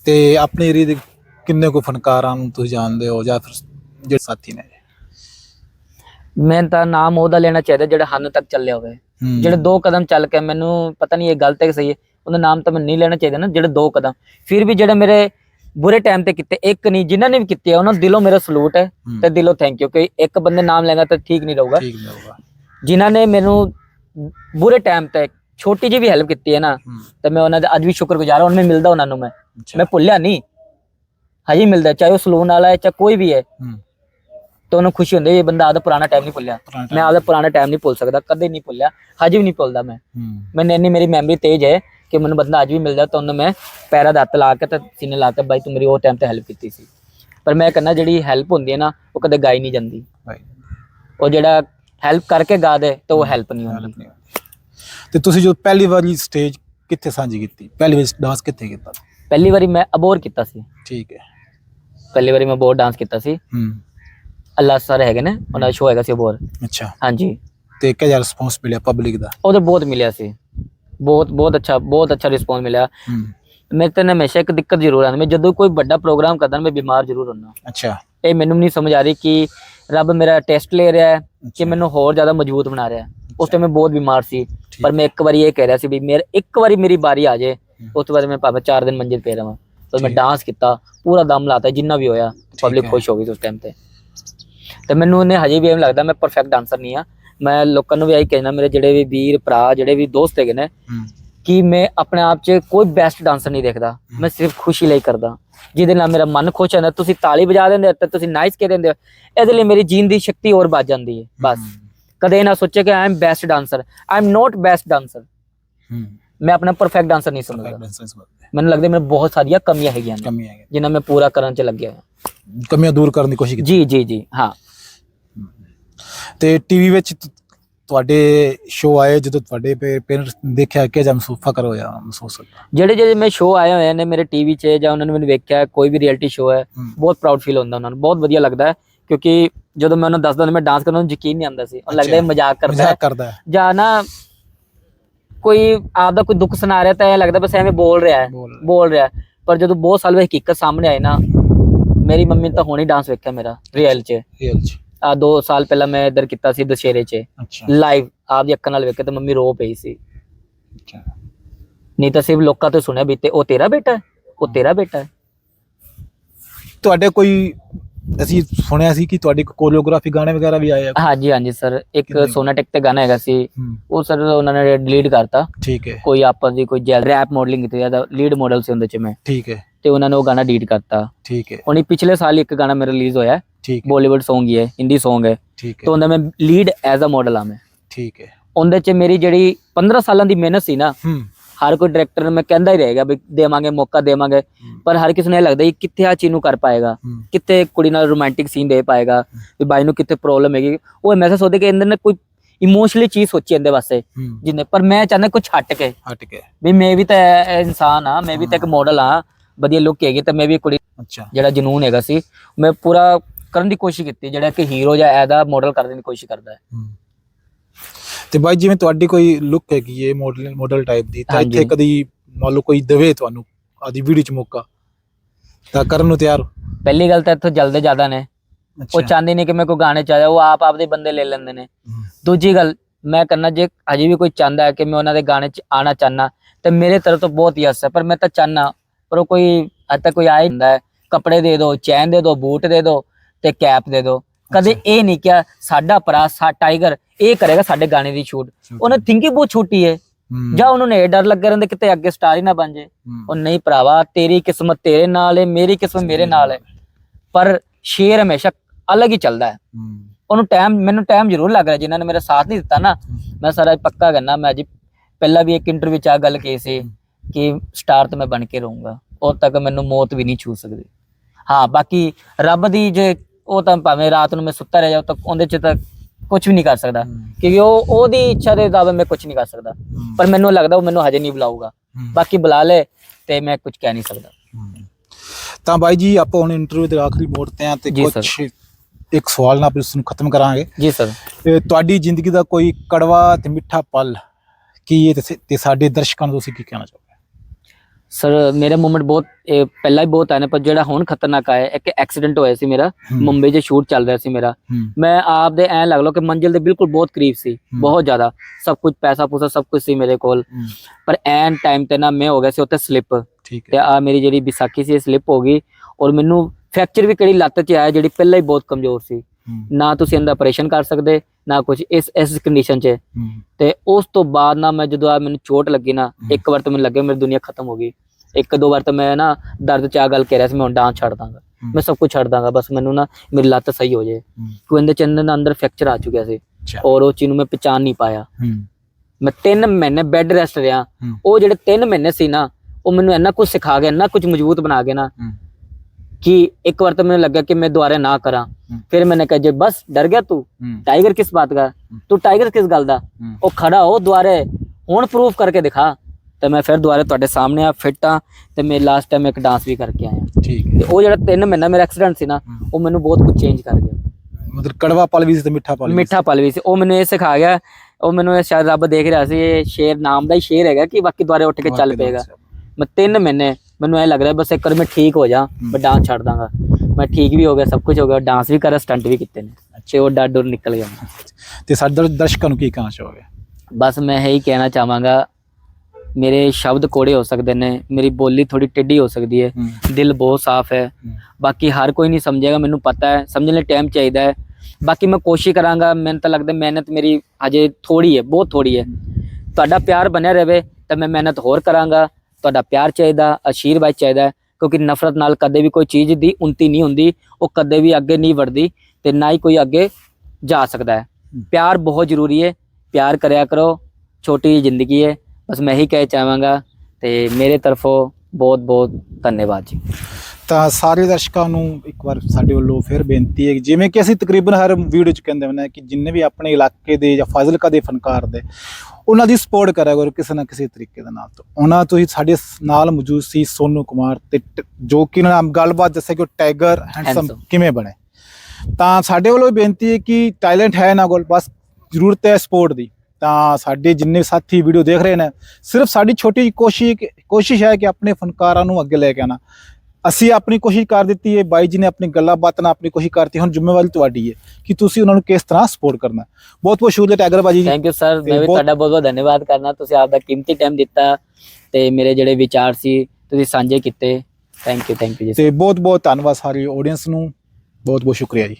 [SPEAKER 2] ਤੇ ਆਪਣੇ ਏਰੀਏ ਦੇ ਕਿੰਨੇ ਕੋ ਫਨਕਾਰਾਂ ਨੂੰ ਤੁਸੀਂ ਜਾਣਦੇ ਹੋ ਜਾਂ ਫਿਰ ਜਿਹੜੇ ਸਾਥੀ ਨੇ?
[SPEAKER 1] ਮੈਂ ਤਾਂ ਨਾਮ ਉਹਦਾ ਲੈਣਾ ਚਾਹੀਦਾ ਜਿਹੜਾ ਹਨ ਤੱਕ ਚੱਲਿਆ ਹੋਵੇ। ਜਿਹੜੇ ਦੋ ਕਦਮ ਚੱਲ ਕੇ ਮੈਨੂੰ ਪਤਾ ਨਹੀਂ ਇਹ ਗਲਤ ਹੈ ਕਿ ਸਹੀ ਹੈ ਉਹਦਾ ਨਾਮ ਤਾਂ ਮੈਂ ਨਹੀਂ ਲੈਣਾ ਚਾਹੀਦਾ ਨਾ ਜਿਹੜੇ ਦੋ ਕਦਮ। ਫਿਰ ਵੀ ਜਿਹੜੇ ਮੇਰੇ ਬੁਰੇ ਟਾਈਮ ਤੇ ਕੀਤੇ ਇੱਕ ਨਹੀਂ ਜਿਨ੍ਹਾਂ ਨੇ ਵੀ ਕੀਤੇ ਉਹਨਾਂ ਨੂੰ ਦਿਲੋਂ ਮੇਰਾ ਸਲੂਟ ਹੈ ਤੇ ਦਿਲੋਂ ਥੈਂਕ ਯੂ ਕਿ ਇੱਕ ਬੰਦੇ ਨਾਮ ਲੈਣਾ ਤਾਂ ਠੀਕ ਨਹੀਂ ਰਹੂਗਾ।
[SPEAKER 2] ਠੀਕ ਨਹੀਂ ਹੋਗਾ
[SPEAKER 1] ਜਿਨ੍ਹਾਂ ਨੇ ਮੈਨੂੰ ਬੁਰੇ ਟਾਈਮ ਤੇ ਛੋਟੀ ਜਿਹੀ ਵੀ ਹੈਲਪ ਕੀਤੀ ਹੈ ਨਾ ਤੇ ਮੈਂ ਉਹਨਾਂ ਦਾ ਅੱਜ ਵੀ ਸ਼ੁਕਰਗੁਜ਼ਾਰ ਹਾਂ ਉਹਨਾਂ ਨੂੰ ਮਿਲਦਾ ਉਹਨਾਂ ਨੂੰ ਮੈਂ। ਮੈਂ ਭੁੱਲਿਆ ਨਹੀਂ। ਹਜੇ ਮਿਲਦਾ ਚਾਹੇ ਉਹ ਸਲੂਨ ਵਾਲਾ ਹੈ ਚਾਹੇ ਕੋਈ ਵੀ ਹੈ। ਤਾਂ ਉਹਨੂੰ ਖੁਸ਼ੀ ਹੁੰਦੀ ਇਹ ਬੰਦਾ ਆਦਾ ਪੁਰਾਣਾ ਟਾਈਮ ਨਹੀਂ ਭੁੱਲਿਆ। ਮੈਂ ਆਪਦਾ ਪੁਰਾਣਾ ਟਾਈਮ ਨਹੀਂ ਭੁੱਲ ਸਕਦਾ ਕਦੇ ਨਹੀਂ ਭੁੱਲਿਆ। ਹਜੇ ਵੀ ਨਹੀਂ ਭੁੱਲਦਾ ਮੈਂ। ਮੈਨੂੰ ਇੰਨੀ ਮੇਰੀ ਮੈਮਰੀ ਤੇਜ਼ ਹੈ ਕਿ ਮੈਨੂੰ ਬੰਦਾ ਅੱਜ ਵੀ ਮਿਲਦਾ ਤਾਂ ਉਹਨੂੰ ਮੈਂ ਪੈਰਾਂ ਦਾ ਹੱਥ ਲਾ ਕੇ ਤੇ ਸੀਨੇ ਲਾ ਕੇ ਬਾਈ ਤੂੰ ਮੇਰੀ ਉਹ ਟਾਈਮ ਤੇ ਹੈਲਪ ਕੀਤੀ ਸੀ। ਪਰ ਮੈਂ ਕਹਿੰਦਾ ਜਿਹੜੀ ਹੈਲਪ ਹੁੰਦੀ ਹੈ ਨਾ ਉਹ ਕਦੇ ਗਾਈ ਨਹੀਂ ਜਾਂਦੀ। ਉਹ ਜਿਹੜਾ ਹੈਲਪ ਕਰਕੇ ਗਾ ਦੇ ਤਾਂ ਉਹ ਹੈਲਪ ਨਹੀਂ ਹੁੰਦੀ।
[SPEAKER 2] ਤੇ ਤੁਸੀਂ ਜੋ ਪਹਿਲੀ ਵਾਰੀ ਸਟੇਜ ਕਿੱਥੇ ਸਾਂਝੀ ਕੀਤੀ? ਪਹਿਲੀ ਵਾਰੀ ਡਾਂਸ ਕਿੱਥੇ ਕੀਤਾ?
[SPEAKER 1] ਪਹਿਲੀ ਵਾਰੀ ਮੈਂ ਅਬੋਰ ਕੀਤਾ ਸੀ।
[SPEAKER 2] ਠੀਕ ਹੈ।
[SPEAKER 1] ਪਹਿਲੀ ਵਾਰੀ ਮੈਂ ਬਹੁਤ ਡਾਂਸ ਕੀਤਾ ਸੀ।
[SPEAKER 2] ਹੂੰ।
[SPEAKER 1] ਅੱਲਾ ਸਰ ਹੈਗੇ ਨੇ ਉਹਨਾਂ ਦਾ ਸ਼ੋਅ ਹੈਗਾ ਸੀ ਅਬੋਰ
[SPEAKER 2] ਅੱਛਾ।
[SPEAKER 1] ਹਾਂਜੀ।
[SPEAKER 2] ਤੇ ਕਿਹੋ ਜਿਹਾ ਰਿਸਪੌਂਸ ਮਿਲਿਆ ਪਬਲਿਕ ਦਾ?
[SPEAKER 1] ਉਹਦੇ ਬਹੁਤ ਮਿਲਿਆ ਸੀ। ਬਹੁਤ ਬਹੁਤ ਅੱਛਾ ਬਹੁਤ ਅੱਛਾ ਰਿਸਪੌਂਸ ਮਿਲਿਆ। ਮੇਰੇ ਤੇ ਹਮੇਸ਼ਾ ਇੱਕ ਦਿੱਕਤ ਜ਼ਰੂਰ ਆਉਂਦੀ ਮੈਂ ਜਦੋਂ ਕੋਈ ਵੱਡਾ ਪ੍ਰੋਗਰਾਮ ਕਰਦਾ ਮੈਂ ਬਿਮਾਰ ਜ਼ਰੂਰ ਹੁੰਦਾ।
[SPEAKER 2] ਅੱਛਾ।
[SPEAKER 1] ਇਹ ਮੈਨੂੰ ਨਹੀਂ ਸਮਝ ਆ ਰਹੀ ਕਿ ਰੱਬ ਮੇਰਾ ਟੈਸਟ ਲੈ ਰਿਹਾ ਹੈ ਕਿ ਮੈਨੂੰ ਹੋਰ ਜ਼ਿਆਦਾ ਮਜ਼ਬੂਤ ਬਣਾ ਰਿਹਾ ਹੈ। ਉਸ ਟਾਈਮ ਮੈਂ ਬਹੁਤ ਬਿਮਾਰ ਸੀ। ਪਰ ਮੈਂ ਇੱਕ ਵਾਰੀ ਇਹ ਕਹਿ ਰਿਹਾ ਸੀ ਵੀ ਮੇਰੇ ਇੱਕ ਵਾਰੀ ਮੇਰੀ ਬਾਰੀ ਆ ਜਾਏ ਉਸ ਤੋਂ ਬਾਅਦ ਮੈਂ ਭਾਵੇਂ 4 ਦਿਨ ਮੰਜੇ ਤੇ ਰਵਾਂ। ਤਾਂ ਮੈਂ। ਡਾਂਸ ਕੀਤਾ ਪੂਰਾ ਦਮ ਲਾਤਾ ਜਿੰਨਾ ਵੀ ਹੋਇਆ ਪਬਲਿਕ। ਖੁਸ਼ ਹੋ ਗਈ ਉਸ ਟਾਈਮ ਤੇ। ਤੇ ਮੈਨੂੰ ਉਹਨੇ ਹਜੇ ਵੀ ਐਵੇਂ ਲੱਗਦਾ ਮੈਂ ਪਰਫੈਕਟ ਡਾਂਸਰ ਨਹੀਂ ਆ ਮੈਂ ਲੋਕਾਂ ਨੂੰ ਵੀ ਇਹੀ ਕਹਿਣਾ ਮੇਰੇ ਜਿਹੜੇ ਵੀ ਵੀਰ ਭਰਾ ਜਿਹੜੇ ਵੀ ਦੋਸਤ ਹੈਗੇ ਨੇ ਕਿ ਮੈਂ ਆਪਣੇ ਆਪ 'ਚ ਕੋਈ ਬੈਸਟ ਡਾਂਸਰ ਨਹੀਂ ਦੇਖਦਾ। ਮੈਂ ਸਿਰਫ ਖੁਸ਼ੀ ਲਈ ਕਰਦਾ। ਜਿਹਦੇ ਨਾਲ ਮੇਰਾ ਮਨ ਖੁਸ਼ ਹੁੰਦਾ ਤੁਸੀਂ ਤਾਲੀ ਵਜਾ ਦਿੰਦੇ ਤੇ ਤੁਸੀਂ ਨਾਈਸ ਕਹਿ ਦਿੰਦੇ ਇਹਦੇ ਲਈ ਮੇਰੀ ਜੀਣ ਦੀ ਸ਼ਕਤੀ ਹੋਰ ਵੱਧ ਜਾਂਦੀ ਹੈ ਬਸ। ਕਦੇ ਨਾ ਸੋਚੇ ਕਿ I am best dancer I am not best
[SPEAKER 2] dancer
[SPEAKER 1] ਮੈਂ ਆਪਣਾ ਪਰਫੈਕਟ ਡਾਂਸਰ ਨਹੀਂ ਸਮਝਦਾ। ਮੈਨੂੰ ਲੱਗਦਾ ਮੇਰੇ ਬਹੁਤ ਸਾਰੀਆਂ ਕਮੀਆਂ ਹੈਗੀਆਂ ਨੇ ਜਿਨ੍ਹਾਂ ਮੈਂ ਪੂਰਾ ਕਰਨ 'ਚ ਲੱਗਿਆ ਹਾਂ
[SPEAKER 2] ਕਮੀਆਂ ਦੂਰ ਕਰਨ ਦੀ ਕੋਸ਼ਿਸ਼ ਕੀਤੀ।
[SPEAKER 1] ਜੀ ਜੀ ਜੀ ਹਾਂ।
[SPEAKER 2] ਤੇ ਟੀਵੀ ਵਿੱਚ ਤ- ਤੁਹਾਡੇ ਸ਼ੋਅ ਆਏ ਜਦੋਂ ਤੁਹਾਡੇ ਪੇਰੈਂਟਸ ਦੇਖਿਆ ਕਿ ਜਮ ਮਹਿਸੂਸ ਫਕਰ ਹੋਇਆ ਮਹਿਸੂਸ ਹੋਇਆ?
[SPEAKER 1] ਜਿਹੜੇ ਜਿਹੜੇ ਮੈਂ ਸ਼ੋਅ ਆਏ ਹੋਏ ਨੇ ਮੇਰੇ ਟੀਵੀ 'ਚ ਜਾਂ ਉਹਨਾਂ ਨੇ ਮੈਨੂੰ ਵੇਖਿਆ ਕੋਈ ਵੀ ਰਿਐਲਿਟੀ ਸ਼ੋਅ ਹੈ। ਬਹੁਤ ਪ੍ਰਾਊਡ ਫੀਲ ਹੁੰਦਾ ਉਹਨਾਂ ਨੂੰ ਬਹੁਤ ਵਧੀਆ ਲੱਗਦਾ ਹੈ ਕਿਉਂਕਿ ਜਦੋਂ ਮੈਂ ਉਹਨਾਂ ਨੂੰ ਦੱਸਦਾ ਹੁੰਦਾ ਮੈਂ ਡਾਂਸ ਕਰਨਾ ਉਹਨੂੰ ਯਕੀਨ ਨਹੀਂ ਆਉਂਦਾ ਸੀ। ਉਹ ਲੱਗਦਾ ਇਹ
[SPEAKER 2] ਅੱਛਾ।
[SPEAKER 1] ਮਜ਼ਾਕ ਕਰਦਾ ਹੈ।
[SPEAKER 2] ਮਜ਼ਾਕ ਕਰਦਾ ਹੈ।
[SPEAKER 1] ਜਾਂ ਨਾ ਕੋਈ ਆਪਦਾ ਕੋਈ ਦੁੱਖ ਸੁਣਾ ਰਿਹਾ ਤਾਂ ਇਹ ਲੱਗਦਾ ਬਸ ਐਵੇਂ ਬੋਲ ਰਿਹਾ ਹੈ
[SPEAKER 2] ਬੋਲ
[SPEAKER 1] ਬੋਲ ਰਿਹਾ ਹੈ। ਪਰ ਜਦੋਂ ਬਹੁਤ ਸਾਲ ਬਾਅਦ ਹਕੀਕਤ ਸਾਹਮਣੇ ਆਈ ਨਾ ਮੇਰੀ ਮੰਮੀ ਨੇ ਤਾਂ ਹੁਣੇ ਡਾਂਸ ਵੇਖਿਆ ਮੇਰਾ ਰੀਅਲ 'ਚ।
[SPEAKER 2] ਰੀਅਲ ਚ।
[SPEAKER 1] ਆ 2 ਸਾਲ ਪਹਿਲਾਂ ਮੈਂ ਇੱਧਰ ਕੀਤਾ ਸੀ ਦਸ਼ਹਰੇ 'ਚ।
[SPEAKER 2] ਅੱਛਾ।
[SPEAKER 1] ਲਾਈਵ ਆਪਦੀ ਅੱਖਾਂ ਨਾਲ ਵੇਖਿਆ ਤਾਂ ਮੰਮੀ ਰੋ ਪਈ ਸੀ।
[SPEAKER 2] ਅੱਛਾ।
[SPEAKER 1] ਨਹੀਂ ਤਾਂ ਸਿਰਫ ਲੋਕਾਂ ਤੋਂ ਸੁਣਿਆ ਵੀ ਤੇ ਉਹ ਤੇਰਾ ਬੇਟਾ ਹੈ? ਉਹ ਤੇਰਾ ਬੇਟਾ ਹੈ?
[SPEAKER 2] ਤੁਹਾਡੇ ਕੋਈ ਅਸੀਂ ਸੁਣਿਆ ਸੀ ਕਿ ਤੁਹਾਡੀ ਕੋਰੀਓਗ੍ਰਾਫੀ ਗਾਣੇ ਵਗੈਰਾ ਵੀ ਆਏ ਆ।
[SPEAKER 1] ਹਾਂਜੀ ਹਾਂਜੀ ਸਰ ਇੱਕ
[SPEAKER 2] ਕਿੰਨੇ?
[SPEAKER 1] ਸੋਨਾਟੈਕ ਤੇ ਗਾਣਾ ਹੈਗਾ ਸੀ।
[SPEAKER 2] ਹੂੰ,
[SPEAKER 1] ਉਹ ਸਰ ਉਹਨਾਂ ਨੇ ਡਿਲੀਟ ਕਰਤਾ।
[SPEAKER 2] ਠੀਕ ਹੈ।
[SPEAKER 1] ਕੋਈ ਆਪਸ ਦੀ ਕੋਈ ਜੈਲ ਰੈਪ ਮਾਡਲਿੰਗ ਕੀਤੀ ਜ਼ਿਆਦਾ ਲੀਡ ਮਾਡਲ ਸੀ ਉਹਦੇ ਚ ਮੈਂ।
[SPEAKER 2] ਠੀਕ ਹੈ।
[SPEAKER 1] ਤੇ ਉਹਨਾਂ ਨੇ ਉਹ ਗਾਣਾ ਡਿਲੀਟ ਕਰਤਾ।
[SPEAKER 2] ਠੀਕ ਹੈ।
[SPEAKER 1] ਉਹਨੇ ਪਿਛਲੇ ਸਾਲ ਹੀ ਇੱਕ ਗਾਣਾ ਮੇਰਾ ਰਿਲੀਜ਼ ਹੋਇਆ। ਹੈ
[SPEAKER 2] ਠੀਕ ਹੈ।
[SPEAKER 1] ਬਾਲੀਵੁੱਡ Song ਹੀ ਹੈ ਹਿੰਦੀ Song ਹੈ।
[SPEAKER 2] ਠੀਕ
[SPEAKER 1] ਤੇ
[SPEAKER 2] ਹੈ
[SPEAKER 1] ਉਹਦਾ ਮੈਂ ਲੀਡ ਐਜ਼ ਅ ਮਾਡਲ ਆ ਮੈਂ।
[SPEAKER 2] ਠੀਕ ਹੈ।
[SPEAKER 1] ਉਹਦੇ ਚ ਮੇਰੀ ਜਿਹੜੀ 15 ਸਾਲਾਂ ਦੀ ਮਿਹਨਤ ਸੀ ਨਾ
[SPEAKER 2] ਹੂੰ।
[SPEAKER 1] ਹਰ ਕੋਈ ਡਾਇਰੈਕਟਰ ਮੈਂ ਕਹਿੰਦਾ ਹੀ ਰਹੇਗਾ ਵੀ ਦੇਵਾਂਗੇ ਮੌਕਾ ਦੇਵਾਂਗੇ। ਪਰ ਹਰ ਕਿਸੇ ਨੂੰ ਲੱਗਦਾ ਕਿ ਕਿੱਥੇ ਆ ਚੀਜ਼ ਨੂੰ ਕਰ ਪਾਏਗਾ ਕਿੱਥੇ ਕੁੜੀ ਨਾਲ ਰੋਮਾਂਟਿਕ ਸੀਨ ਦੇ ਪਾਏਗਾ ਵੀ ਬਾਈ ਨੂੰ ਕਿੱਥੇ ਪ੍ਰੋਬਲਮ ਹੈਗੀ। ਉਹ ਮੈਂ ਸੋਚਦੇ ਕਿ ਇਹਦੇ ਨੇ ਕੋਈ ਇਮੋਸ਼ਨਲੀ ਚੀਜ਼ ਸੋਚੀ ਇਹਦੇ ਵਾਸਤੇ ਜਿੰਨੇ ਪਰ ਮੈਂ ਚਾਹੁੰਦਾ ਕੁਝ ਹਟ ਕੇ।
[SPEAKER 2] ਹਟ ਕੇ।
[SPEAKER 1] ਵੀ ਮੈਂ ਵੀ ਤਾਂ ਇਨਸਾਨ ਆ ਮੈਂ ਵੀ ਤਾਂ ਇੱਕ ਮਾਡਲ ਆ ਵਧੀਆ ਲੁੱਕ ਹੈਗੀ ਤਾਂ ਮੈਂ ਵੀ ਕੁੜੀ
[SPEAKER 2] ਅੱਛਾ।
[SPEAKER 1] ਜਿਹੜਾ ਜਨੂਨ ਹੈਗਾ ਸੀ ਮੈਂ ਪੂਰਾ ਕਰਨ ਦੀ ਕੋਸ਼ਿਸ਼ ਕੀਤੀ ਜਿਹੜਾ ਕਿ ਹੀਰੋ ਜਾਂ ਐਦਾ ਮਾਡਲ ਕਰਨ ਦੀ ਕੋਸ਼ਿਸ਼ ਕਰਦਾ। ਹੂੰ।
[SPEAKER 2] ਤੇ ਬਾਈ ਜਿਵੇਂ ਤੁਹਾਡੀ ਕੋਈ ਲੁੱਕ ਹੈਗੀ ਹੈ ਮਾਡਲ ਮਾਡਲ ਟਾਈਪ ਦੀ ਤਾਂ
[SPEAKER 1] ਹਾਂਜੀ।
[SPEAKER 2] ਇੱਥੇ ਕਦੀ ਮੰਨ ਲਓ ਕੋਈ ਦੇਵੇ ਤੁਹਾਨੂੰ ਆਦੀ ਵੀਡੀਓ ਚ ਮੌਕਾ? ਤਾਂ ਕਰਨ ਨੂੰ ਤਿਆਰ ਹੋ?
[SPEAKER 1] ਪਹਿਲੀ ਗੱਲ ਤਾਂ ਇੱਥੋਂ ਜਲਦੇ ਜ਼ਿਆਦਾ ਨੇ। ਉਹ ਚਾਹੁੰਦੇ ਨਹੀਂ ਕਿ ਮੈਂ ਕੋਈ ਗਾਣੇ ਚ ਆ ਜਾ ਉਹ ਆਪ ਆਪਦੇ ਬੰਦੇ ਲੈ ਲੈਂਦੇ ਨੇ। ਦੂਜੀ ਗੱਲ ਮੈਂ ਕਰਨਾ ਜੇ ਅਜੇ ਵੀ ਕੋਈ ਚਾਹੁੰਦਾ ਹੈ ਕਿ ਮੈਂ ਉਹਨਾਂ ਦੇ ਗਾਣੇ 'ਚ ਆਣਾ ਚਾਹਨਾ ਤੇ ਮੇਰੇ ਤਰਫ ਤੋਂ ਬਹੁਤ ਯਸ ਹੈ ਪਰ ਮੈਂ ਤਾਂ ਚਾਹਨਾ ਪਰ ਉਹ ਕੋਈ ਅੱਜ ਤੱਕ ਕੋਈ ਆਇਆ ਹੀ ਹੁੰਦਾ ਹੈ। ਕੱਪੜੇ ਦੇ ਦਿਓ ਚੈਨ ਦੇ ਦਿਓ ਬੂਟ ਦੇ ਦਿਓ ਤੇ ਕੈਪ ਦੇ ਦਿਓ। ਕਦੇ ਇਹ ਨਹੀਂ ਕਿਹਾ ਸਾਡਾ ਭਰਾ ਸਾ ਟਾਈਗਰ ਇਹ ਕਰੇਗਾ ਸਾਡੇ ਗਾਣੇ ਦੀ ਸ਼ੂਟ ਉਹਨੇ ਥਿੰਕਿੰਗ ਬਹੁਤ ਛੋਟੀ ਹੈ। ਜਾਂ ਉਹਨੂੰ ਇਹ ਡਰ ਲੱਗਾ ਰਹਿੰਦਾ ਕਿਤੇ ਅੱਗੇ ਸਟਾਰ ਹੀ ਨਾ ਬਣ ਜੇ। ਉਹ ਨਹੀਂ ਭਰਾਵਾ ਤੇਰੀ ਕਿਸਮਤ ਤੇਰੇ ਨਾਲ ਹੈ ਮੇਰੀ ਕਿਸਮਤ ਮੇਰੇ ਨਾਲ ਹੈ ਪਰ ਸ਼ੇਰ ਹਮੇਸ਼ਾ ਅਲੱਗ ਹੀ ਚੱਲਦਾ ਹੈ। ਉਹਨੂੰ ਟਾਈਮ ਮੈਨੂੰ ਟਾਈਮ ਜ਼ਰੂਰ ਲੱਗ ਰਿਹਾ ਜਿਨ੍ਹਾਂ ਨੇ ਮੇਰਾ ਸਾਥ ਨਹੀਂ ਦਿੱਤਾ ਨਾ। ਮੈਂ ਸਾਰਾ ਪੱਕਾ ਕਰਨਾ ਮੈਂ ਜੀ ਪਹਿਲਾਂ ਵੀ ਇੱਕ ਇੰਟਰਵਿਊ ਚ ਆ ਗੱਲ ਕਹੀ ਸੀ ਕਿ ਸਟਾਰ ਤਾਂ ਮੈਂ ਬਣ ਕੇ ਰਹੂੰਗਾ। ਉਦ ਤੱਕ ਮੈਨੂੰ ਮੌਤ ਵੀ ਨਹੀਂ ਛੂ ਸਕਦੀ। ਹਾਂ ਬਾਕੀ ਰੱਬ ਦੀ ਜੇ ਉਹ ਤਾਂ ਭਾਵੇਂ ਰਾਤ ਨੂੰ ਮੈਂ ਸੁੱਤਾ ਰਹਿ ਜਾਉ ਤਾਂ ਉਹਦੇ ਚ ਤਾਂ ਕੁਝ ਵੀ ਨਹੀਂ ਕਰ ਸਕਦਾ। ਕਿਉਂਕਿ ਉਹ ਉਹਦੀ ਇੱਛਾ ਦੇ ਮੁਤਾਬਕ ਮੈਂ ਕੁਝ ਨਹੀਂ ਕਰ ਸਕਦਾ। ਪਰ ਮੈਨੂੰ ਲੱਗਦਾ ਉਹ ਮੈਨੂੰ ਹਜੇ ਨਹੀਂ ਬੁਲਾਊਗਾ। ਬਾਕੀ ਬੁਲਾ ਲੈ ਤੇ ਮੈਂ ਕੁਝ ਕਹਿ ਨਹੀਂ ਸਕਦਾ।
[SPEAKER 2] ਤਾਂ ਬਾਈ ਜੀ ਆਪਾਂ ਹੁਣ ਇੰਟਰਵਿਊ ਦੇ ਆਖਰੀ ਮੋੜ ਤੇ ਆ ਤੇ ਕੁਝ ਇੱਕ ਸਵਾਲ ਨਾਲ ਆਪਾਂ ਇਸ ਨੂੰ ਖਤਮ ਕਰਾਂਗੇ।
[SPEAKER 1] ਜੀ ਸਰ।
[SPEAKER 2] ਤੁਹਾਡੀ ਜ਼ਿੰਦਗੀ ਦਾ ਕੋਈ ਕੜਵਾ ਤੇ ਮਿੱਠਾ ਪਲ ਕੀ ਇਹ ਤੇ- ਸਾਡੇ ਦਰਸ਼ਕਾਂ ਨੂੰ ਤੁਸੀਂ ਕੀ ਕਹਿਣਾ ਚਾਹੋਗੇ?
[SPEAKER 1] ਸਰ ਮੇਰੇ ਮੂਮੈਂਟ ਬਹੁਤ ਇਹ ਪਹਿਲਾਂ ਹੀ ਬਹੁਤ ਆਏ ਨੇ ਪਰ ਜਿਹੜਾ ਹੁਣ ਖਤਰਨਾਕ ਆਇਆ ਇੱਕ ਐਕਸੀਡੈਂਟ ਹੋਇਆ ਸੀ ਮੇਰਾ। ਮੁੰਬਈ 'ਚ ਸ਼ੂਟ ਚੱਲ ਰਿਹਾ ਸੀ ਮੇਰਾ। ਮੈਂ ਆਪ ਦੇ ਐ ਲੱਗ ਲੋ ਕਿ ਮੰਜ਼ਿਲ ਦੇ ਬਿਲਕੁਲ ਬਹੁਤ ਕਰੀਬ ਸੀ ਬਹੁਤ ਜ਼ਿਆਦਾ। ਸਭ ਕੁਝ ਪੈਸਾ ਪੂਸਾ ਸਭ ਕੁਝ ਸੀ ਮੇਰੇ ਕੋਲ। ਪਰ ਐਨ ਟਾਈਮ ਤੇ ਨਾ ਮੈਂ ਹੋ ਗਿਆ ਸੀ ਉੱਥੇ ਸਲਿੱਪ
[SPEAKER 2] ਠੀਕ
[SPEAKER 1] ਤੇ ਆ ਮੇਰੀ ਜਿਹੜੀ ਵਿਸਾਖੀ ਸੀ ਸਲਿੱਪ ਹੋ ਗਈ। ਔਰ ਮੈਨੂੰ ਫ੍ਰੈਕਚਰ ਵੀ ਕਿਹੜੀ ਲੱਤ 'ਚ ਆਇਆ ਜਿਹੜੀ ਪਹਿਲਾਂ ਹੀ ਬਹੁਤ ਕਮਜ਼ੋਰ ਸੀ। ਨਾ ਤੁਸੀਂ ਇਹਦਾ ਆਪਰੇਸ਼ਨ ਕਰ ਸਕਦੇ ਨਾ ਕੁਝ ਇਸ ਇਸ ਕੰਡੀਸ਼ਨ 'ਚ। ਤੇ ਉਸ ਤੋਂ ਬਾਅਦ ਨਾ ਮੈਂ ਜਦੋਂ ਆ ਮੈਨੂੰ ਚੋਟ ਲੱਗੀ ਨਾ ਇੱਕ ਵਾਰ ਤਾਂ ਮੈਨੂੰ ਲੱਗਿਆ ਮੇਰੀ ਦੁਨੀਆ ਖਤਮ ਹੋ ਗਈ। ਇੱਕ ਦੋ ਵਾਰ ਤਾਂ ਮੈਂ ਨਾ ਦਰਦ ਚ ਆ ਗੱਲ ਕਹਿ ਰਿਹਾ ਸੀ ਮੈਂ ਹੁਣ ਡਾਂਸ ਛੱਡ ਦਾਂਗਾ। ਮੈਂ ਸਭ ਕੁਝ ਛੱਡ ਦਾਂਗਾ ਬਸ ਮੈਨੂੰ ਨਾ ਮੇਰੀ ਲੱਤ ਸਹੀ ਹੋ ਜਾਏ ਇਹਦੇ ਚੰਨ ਦੇ ਅੰਦਰ ਫ੍ਰੈਕਚਰ ਆ ਚੁੱਕਿਆ ਸੀ। ਔਰ ਉਹ ਚੀਜ਼ ਨੂੰ ਮੈਂ ਪਛਾਣ ਨਹੀਂ ਪਾਇਆ। ਮੈਂ 3 ਮਹੀਨੇ ਬੈੱਡ ਰੈਸਟ
[SPEAKER 2] ਹੂੰ,
[SPEAKER 1] ਉਹ ਜਿਹੜੇ 3 ਮਹੀਨੇ ਸੀ ਨਾ ਉਹ ਮੈਨੂੰ ਇੰਨਾ ਕੁਝ ਸਿਖਾ ਗਿਆ ਇੰਨਾ ਕੁਝ ਮਜ਼ਬੂਤ ਬਣਾ ਗਿਆ ਨਾ। कि एक बार तो मैंने लगा कि मैं दोबारा ना
[SPEAKER 2] करा
[SPEAKER 1] फिर मैंने कहा जे बस डर गया
[SPEAKER 2] तू
[SPEAKER 1] टाइगर किस बात का तू टाइगर किस गल ਦਾ? ਉਹ ਖੜਾ ਹੋ ਦੁਆਰੇ ਹੁਣ ਪ੍ਰੂਫ ਕਰਕੇ ਦਿਖਾ। ਤੇ ਮੈਂ ਫਿਰ ਦੁਆਰੇ ਤੁਹਾਡੇ ਸਾਹਮਣੇ ਆ ਫਿੱਟ ਆ ਤੇ ਮੈਂ ਲਾਸਟ ਟਾਈਮ ਇੱਕ ਡਾਂਸ ਵੀ ਕਰਕੇ ਆਇਆ।
[SPEAKER 2] ਠੀਕ
[SPEAKER 1] ਉਹ ਜਿਹੜਾ 3 ਮਹੀਨਾ ਮੇਰਾ ਐਕਸੀਡੈਂਟ ਸੀ ਨਾ ਉਹ ਮੈਨੂੰ ਬਹੁਤ ਕੁਝ ਚੇਂਜ ਕਰ ਗਿਆ।
[SPEAKER 2] ਮਤਲਬ ਕੜਵਾ ਪਲ ਵੀ ਸੀ ਤੇ ਮਿੱਠਾ ਪਲ
[SPEAKER 1] ਮਿੱਠਾ ਪਲ ਵੀ ਸੀ। ਉਹ ਮੈਨੂੰ ਇਹ ਸਿਖਾ ਗਿਆ ਉਹ ਮੈਨੂੰ ਇਹ ਸ਼ਾਇਦ ਰੱਬ ਦੇਖ ਰਿਹਾ ਸੀ ਇਹ ਸ਼ੇਰ ਨਾਮ ਦਾ ਹੀ ਸ਼ੇਰ ਹੈਗਾ ਕਿ ਬਾਕੀ ਦੁਆਰੇ ਉੱਠ ਕੇ ਚੱਲ ਪਏਗਾ। ਮੈਂ ਤਿੰਨ ਮਹੀਨੇ ਮੈਨੂੰ ਇਹ ਲੱਗ ਰਿਹਾ ਬਸ ਇੱਕ ਵਾਰ ਮੈਂ ਠੀਕ ਹੋ ਜਾ ਮੈਂ ਡਾਂਸ ਛੱਡ ਦਾਂਗਾ। ਮੈਂ ਠੀਕ ਵੀ ਹੋ ਗਿਆ ਸਭ ਕੁਝ ਹੋ ਗਿਆ ਡਾਂਸ ਵੀ ਕਰਿਆ ਸਟੰਟ ਵੀ ਕੀਤੇ ਨੇ। ਅੱਛੇ। ਉਹ ਡਰ ਡਰ ਨਿਕਲ ਗਿਆ।
[SPEAKER 2] ਤੇ ਸਾਡੇ ਦਰ- ਦਰਸ਼ਕਾਂ ਨੂੰ ਕੀ ਕਹਿਣਾ ਚਾਹੋਗੇ?
[SPEAKER 1] ਬਸ ਮੈਂ ਇਹੀ ਕਹਿਣਾ ਚਾਹਾਂਗਾ ਮੇਰੇ ਸ਼ਬਦ ਕੋੜੇ ਹੋ ਸਕਦੇ ਨੇ ਮੇਰੀ ਬੋਲੀ ਥੋੜੀ ਟੇਢੀ ਹੋ ਸਕਦੀ ਹੈ। ਦਿਲ ਬਹੁਤ ਸਾਫ਼ ਹੈ। ਬਾਕੀ ਹਰ ਕੋਈ ਨਹੀਂ ਸਮਝੇਗਾ ਮੈਨੂੰ ਪਤਾ ਹੈ ਸਮਝਣ ਲਈ ਟਾਈਮ ਚਾਹੀਦਾ ਹੈ। ਬਾਕੀ ਮੈਂ ਕੋਸ਼ਿਸ਼ ਕਰਾਂਗਾ ਮੈਨੂੰ ਤਾਂ ਲੱਗਦਾ ਮਿਹਨਤ ਮੇਰੀ ਹਜੇ ਥੋੜੀ ਹੈ ਬਹੁਤ ਥੋੜੀ ਹੈ। ਤੁਹਾਡਾ ਪਿਆਰ ਬਣਿਆ ਰਹੇ ਤਾਂ ਮੈਂ ਮਿਹਨਤ ਹੋਰ ਕਰਾਂਗਾ। ਤੁਹਾਡਾ ਪਿਆਰ ਚਾਹੀਦਾ ਆਸ਼ੀਰਵਾਦ ਚਾਹੀਦਾ ਕਿਉਂਕਿ ਨਫ਼ਰਤ ਨਾਲ ਕਦੇ ਵੀ ਕੋਈ ਚੀਜ਼ ਦੀ ਉਨਤੀ ਨਹੀਂ ਹੁੰਦੀ ਉਹ ਕਦੇ ਵੀ ਅੱਗੇ ਨਹੀਂ ਵੜਦੀ ਤੇ ਨਾ ਹੀ ਕੋਈ ਅੱਗੇ ਜਾ ਸਕਦਾ ਹੈ। ਪਿਆਰ ਬਹੁਤ ਜ਼ਰੂਰੀ ਹੈ ਪਿਆਰ ਕਰਿਆ ਕਰੋ ਛੋਟੀ ਜਿਹੀ ਜ਼ਿੰਦਗੀ ਹੈ ਬਸ ਮੈਂ ਇਹੀ ਕਹਿ ਚਾਹਾਂਗਾ ਤੇ ਮੇਰੇ ਤਰਫੋਂ ਬਹੁਤ ਬਹੁਤ ਧੰਨਵਾਦ ਜੀ।
[SPEAKER 2] ਤਾਂ ਸਾਰੇ ਦਰਸ਼ਕਾਂ ਨੂੰ ਇੱਕ ਵਾਰ ਸਾਡੇ ਵੱਲੋਂ ਫਿਰ ਬੇਨਤੀ ਹੈ ਜਿਵੇਂ ਕਿ ਅਸੀਂ ਤਕਰੀਬਨ ਹਰ ਵੀਡੀਓ 'ਚ ਕਹਿੰਦੇ ਹੁੰਦੇ ਹਾਂ ਕਿ ਜਿੰਨੇ ਵੀ ਆਪਣੇ ਇਲਾਕੇ ਦੇ ਜਾਂ ਫਾਜ਼ਿਲਕਾ ਦੇ ਫਨਕਾਰ ਦੇ ਉਹਨਾਂ ਦੀ ਸਪੋਰਟ ਕਰਿਆ ਕਰੋ ਕਿਸੇ ਨਾ ਕਿਸੇ ਤਰੀਕੇ ਦੇ ਨਾਲ ਤੋਂ। ਉਹਨਾਂ ਤੋਂ ਹੀ ਸਾਡੇ ਨਾਲ ਮੌਜੂਦ ਸੀ ਸੋਨੂ ਕੁਮਾਰ ਤੇ ਟ- ਜੋ ਕਿ ਉਹਨਾਂ ਨੇ ਗੱਲਬਾਤ ਦੱਸਿਆ ਕਿ ਉਹ ਟਾਈਗਰ ਹੈਂਡਸਮ
[SPEAKER 1] Handsome।
[SPEAKER 2] ਕਿਵੇਂ ਬਣੇ। ਤਾਂ ਸਾਡੇ ਵੱਲੋਂ ਬੇਨਤੀ ਹੈ ਕਿ ਟੈਲੈਂਟ ਹੈ ਨਾ ਕੋਲ ਬਸ ਜ਼ਰੂਰਤ ਹੈ ਸਪੋਰਟ ਦੀ। ਤਾਂ ਸਾਡੇ ਜਿੰਨੇ ਸਾਥੀ ਵੀਡੀਓ ਦੇਖ ਰਹੇ ਨੇ ਸਿਰਫ ਸਾਡੀ ਛੋਟੀ ਜਿਹੀ ਕੋਸ਼ਿਸ਼ ਕੋਸ਼ਿਸ਼ ਹੈ ਕਿ ਆਪਣੇ ਫਨਕਾਰਾਂ ਨੂੰ ਅੱਗੇ ਲੈ ਕੇ ਆਣਾ ਅਸੀਂ ਆਪਣੀ ਕੋਸ਼ਿਸ਼ ਕਰ ਦਿੱਤੀ ਹੈ ਬਾਈ ਜੀ ਨੇ ਆਪਣੀ ਗੱਲਾਂ ਬਾਤਾਂ ਨਾਲ ਆਪਣੀ ਕੋਸ਼ਿਸ਼ ਕਰਤੀ ਹੁਣ ਜ਼ਿੰਮੇਵਾਰੀ ਤੁਹਾਡੀ ਹੈ ਕਿ ਤੁਸੀਂ ਉਹਨਾਂ ਨੂੰ ਕਿਸ ਤਰ੍ਹਾਂ ਸਪੋਰਟ ਕਰਨਾ। ਬਹੁਤ ਬਹੁਤ ਸ਼ੁਕਰੀਆ ਟਾਈਗਰ ਬਾਜੀ ਜੀ
[SPEAKER 1] ਥੈਂਕ ਯੂ ਸਰ ਮੈਂ ਵੀ ਤੁਹਾਡਾ ਬਹੁਤ ਬਹੁਤ ਧੰਨਵਾਦ ਕਰਨਾ। ਤੁਸੀਂ ਆਪ ਦਾ ਕੀਮਤੀ ਟਾਈਮ ਦਿੱਤਾ ਤੇ ਮੇਰੇ ਜਿਹੜੇ ਵਿਚਾਰ ਸੀ ਤੁਸੀਂ ਸਾਂਝੇ ਕੀਤੇ। ਥੈਂਕ ਯੂ ਥੈਂਕ ਯੂ ਜੀ।
[SPEAKER 2] ਤੇ ਬਹੁਤ ਬਹੁਤ ਧੰਨਵਾਦ ਸਾਰੀ ਆਡੀਅנס ਨੂੰ। ਬਹੁਤ ਬਹੁਤ ਸ਼ੁਕਰੀਆ ਜੀ।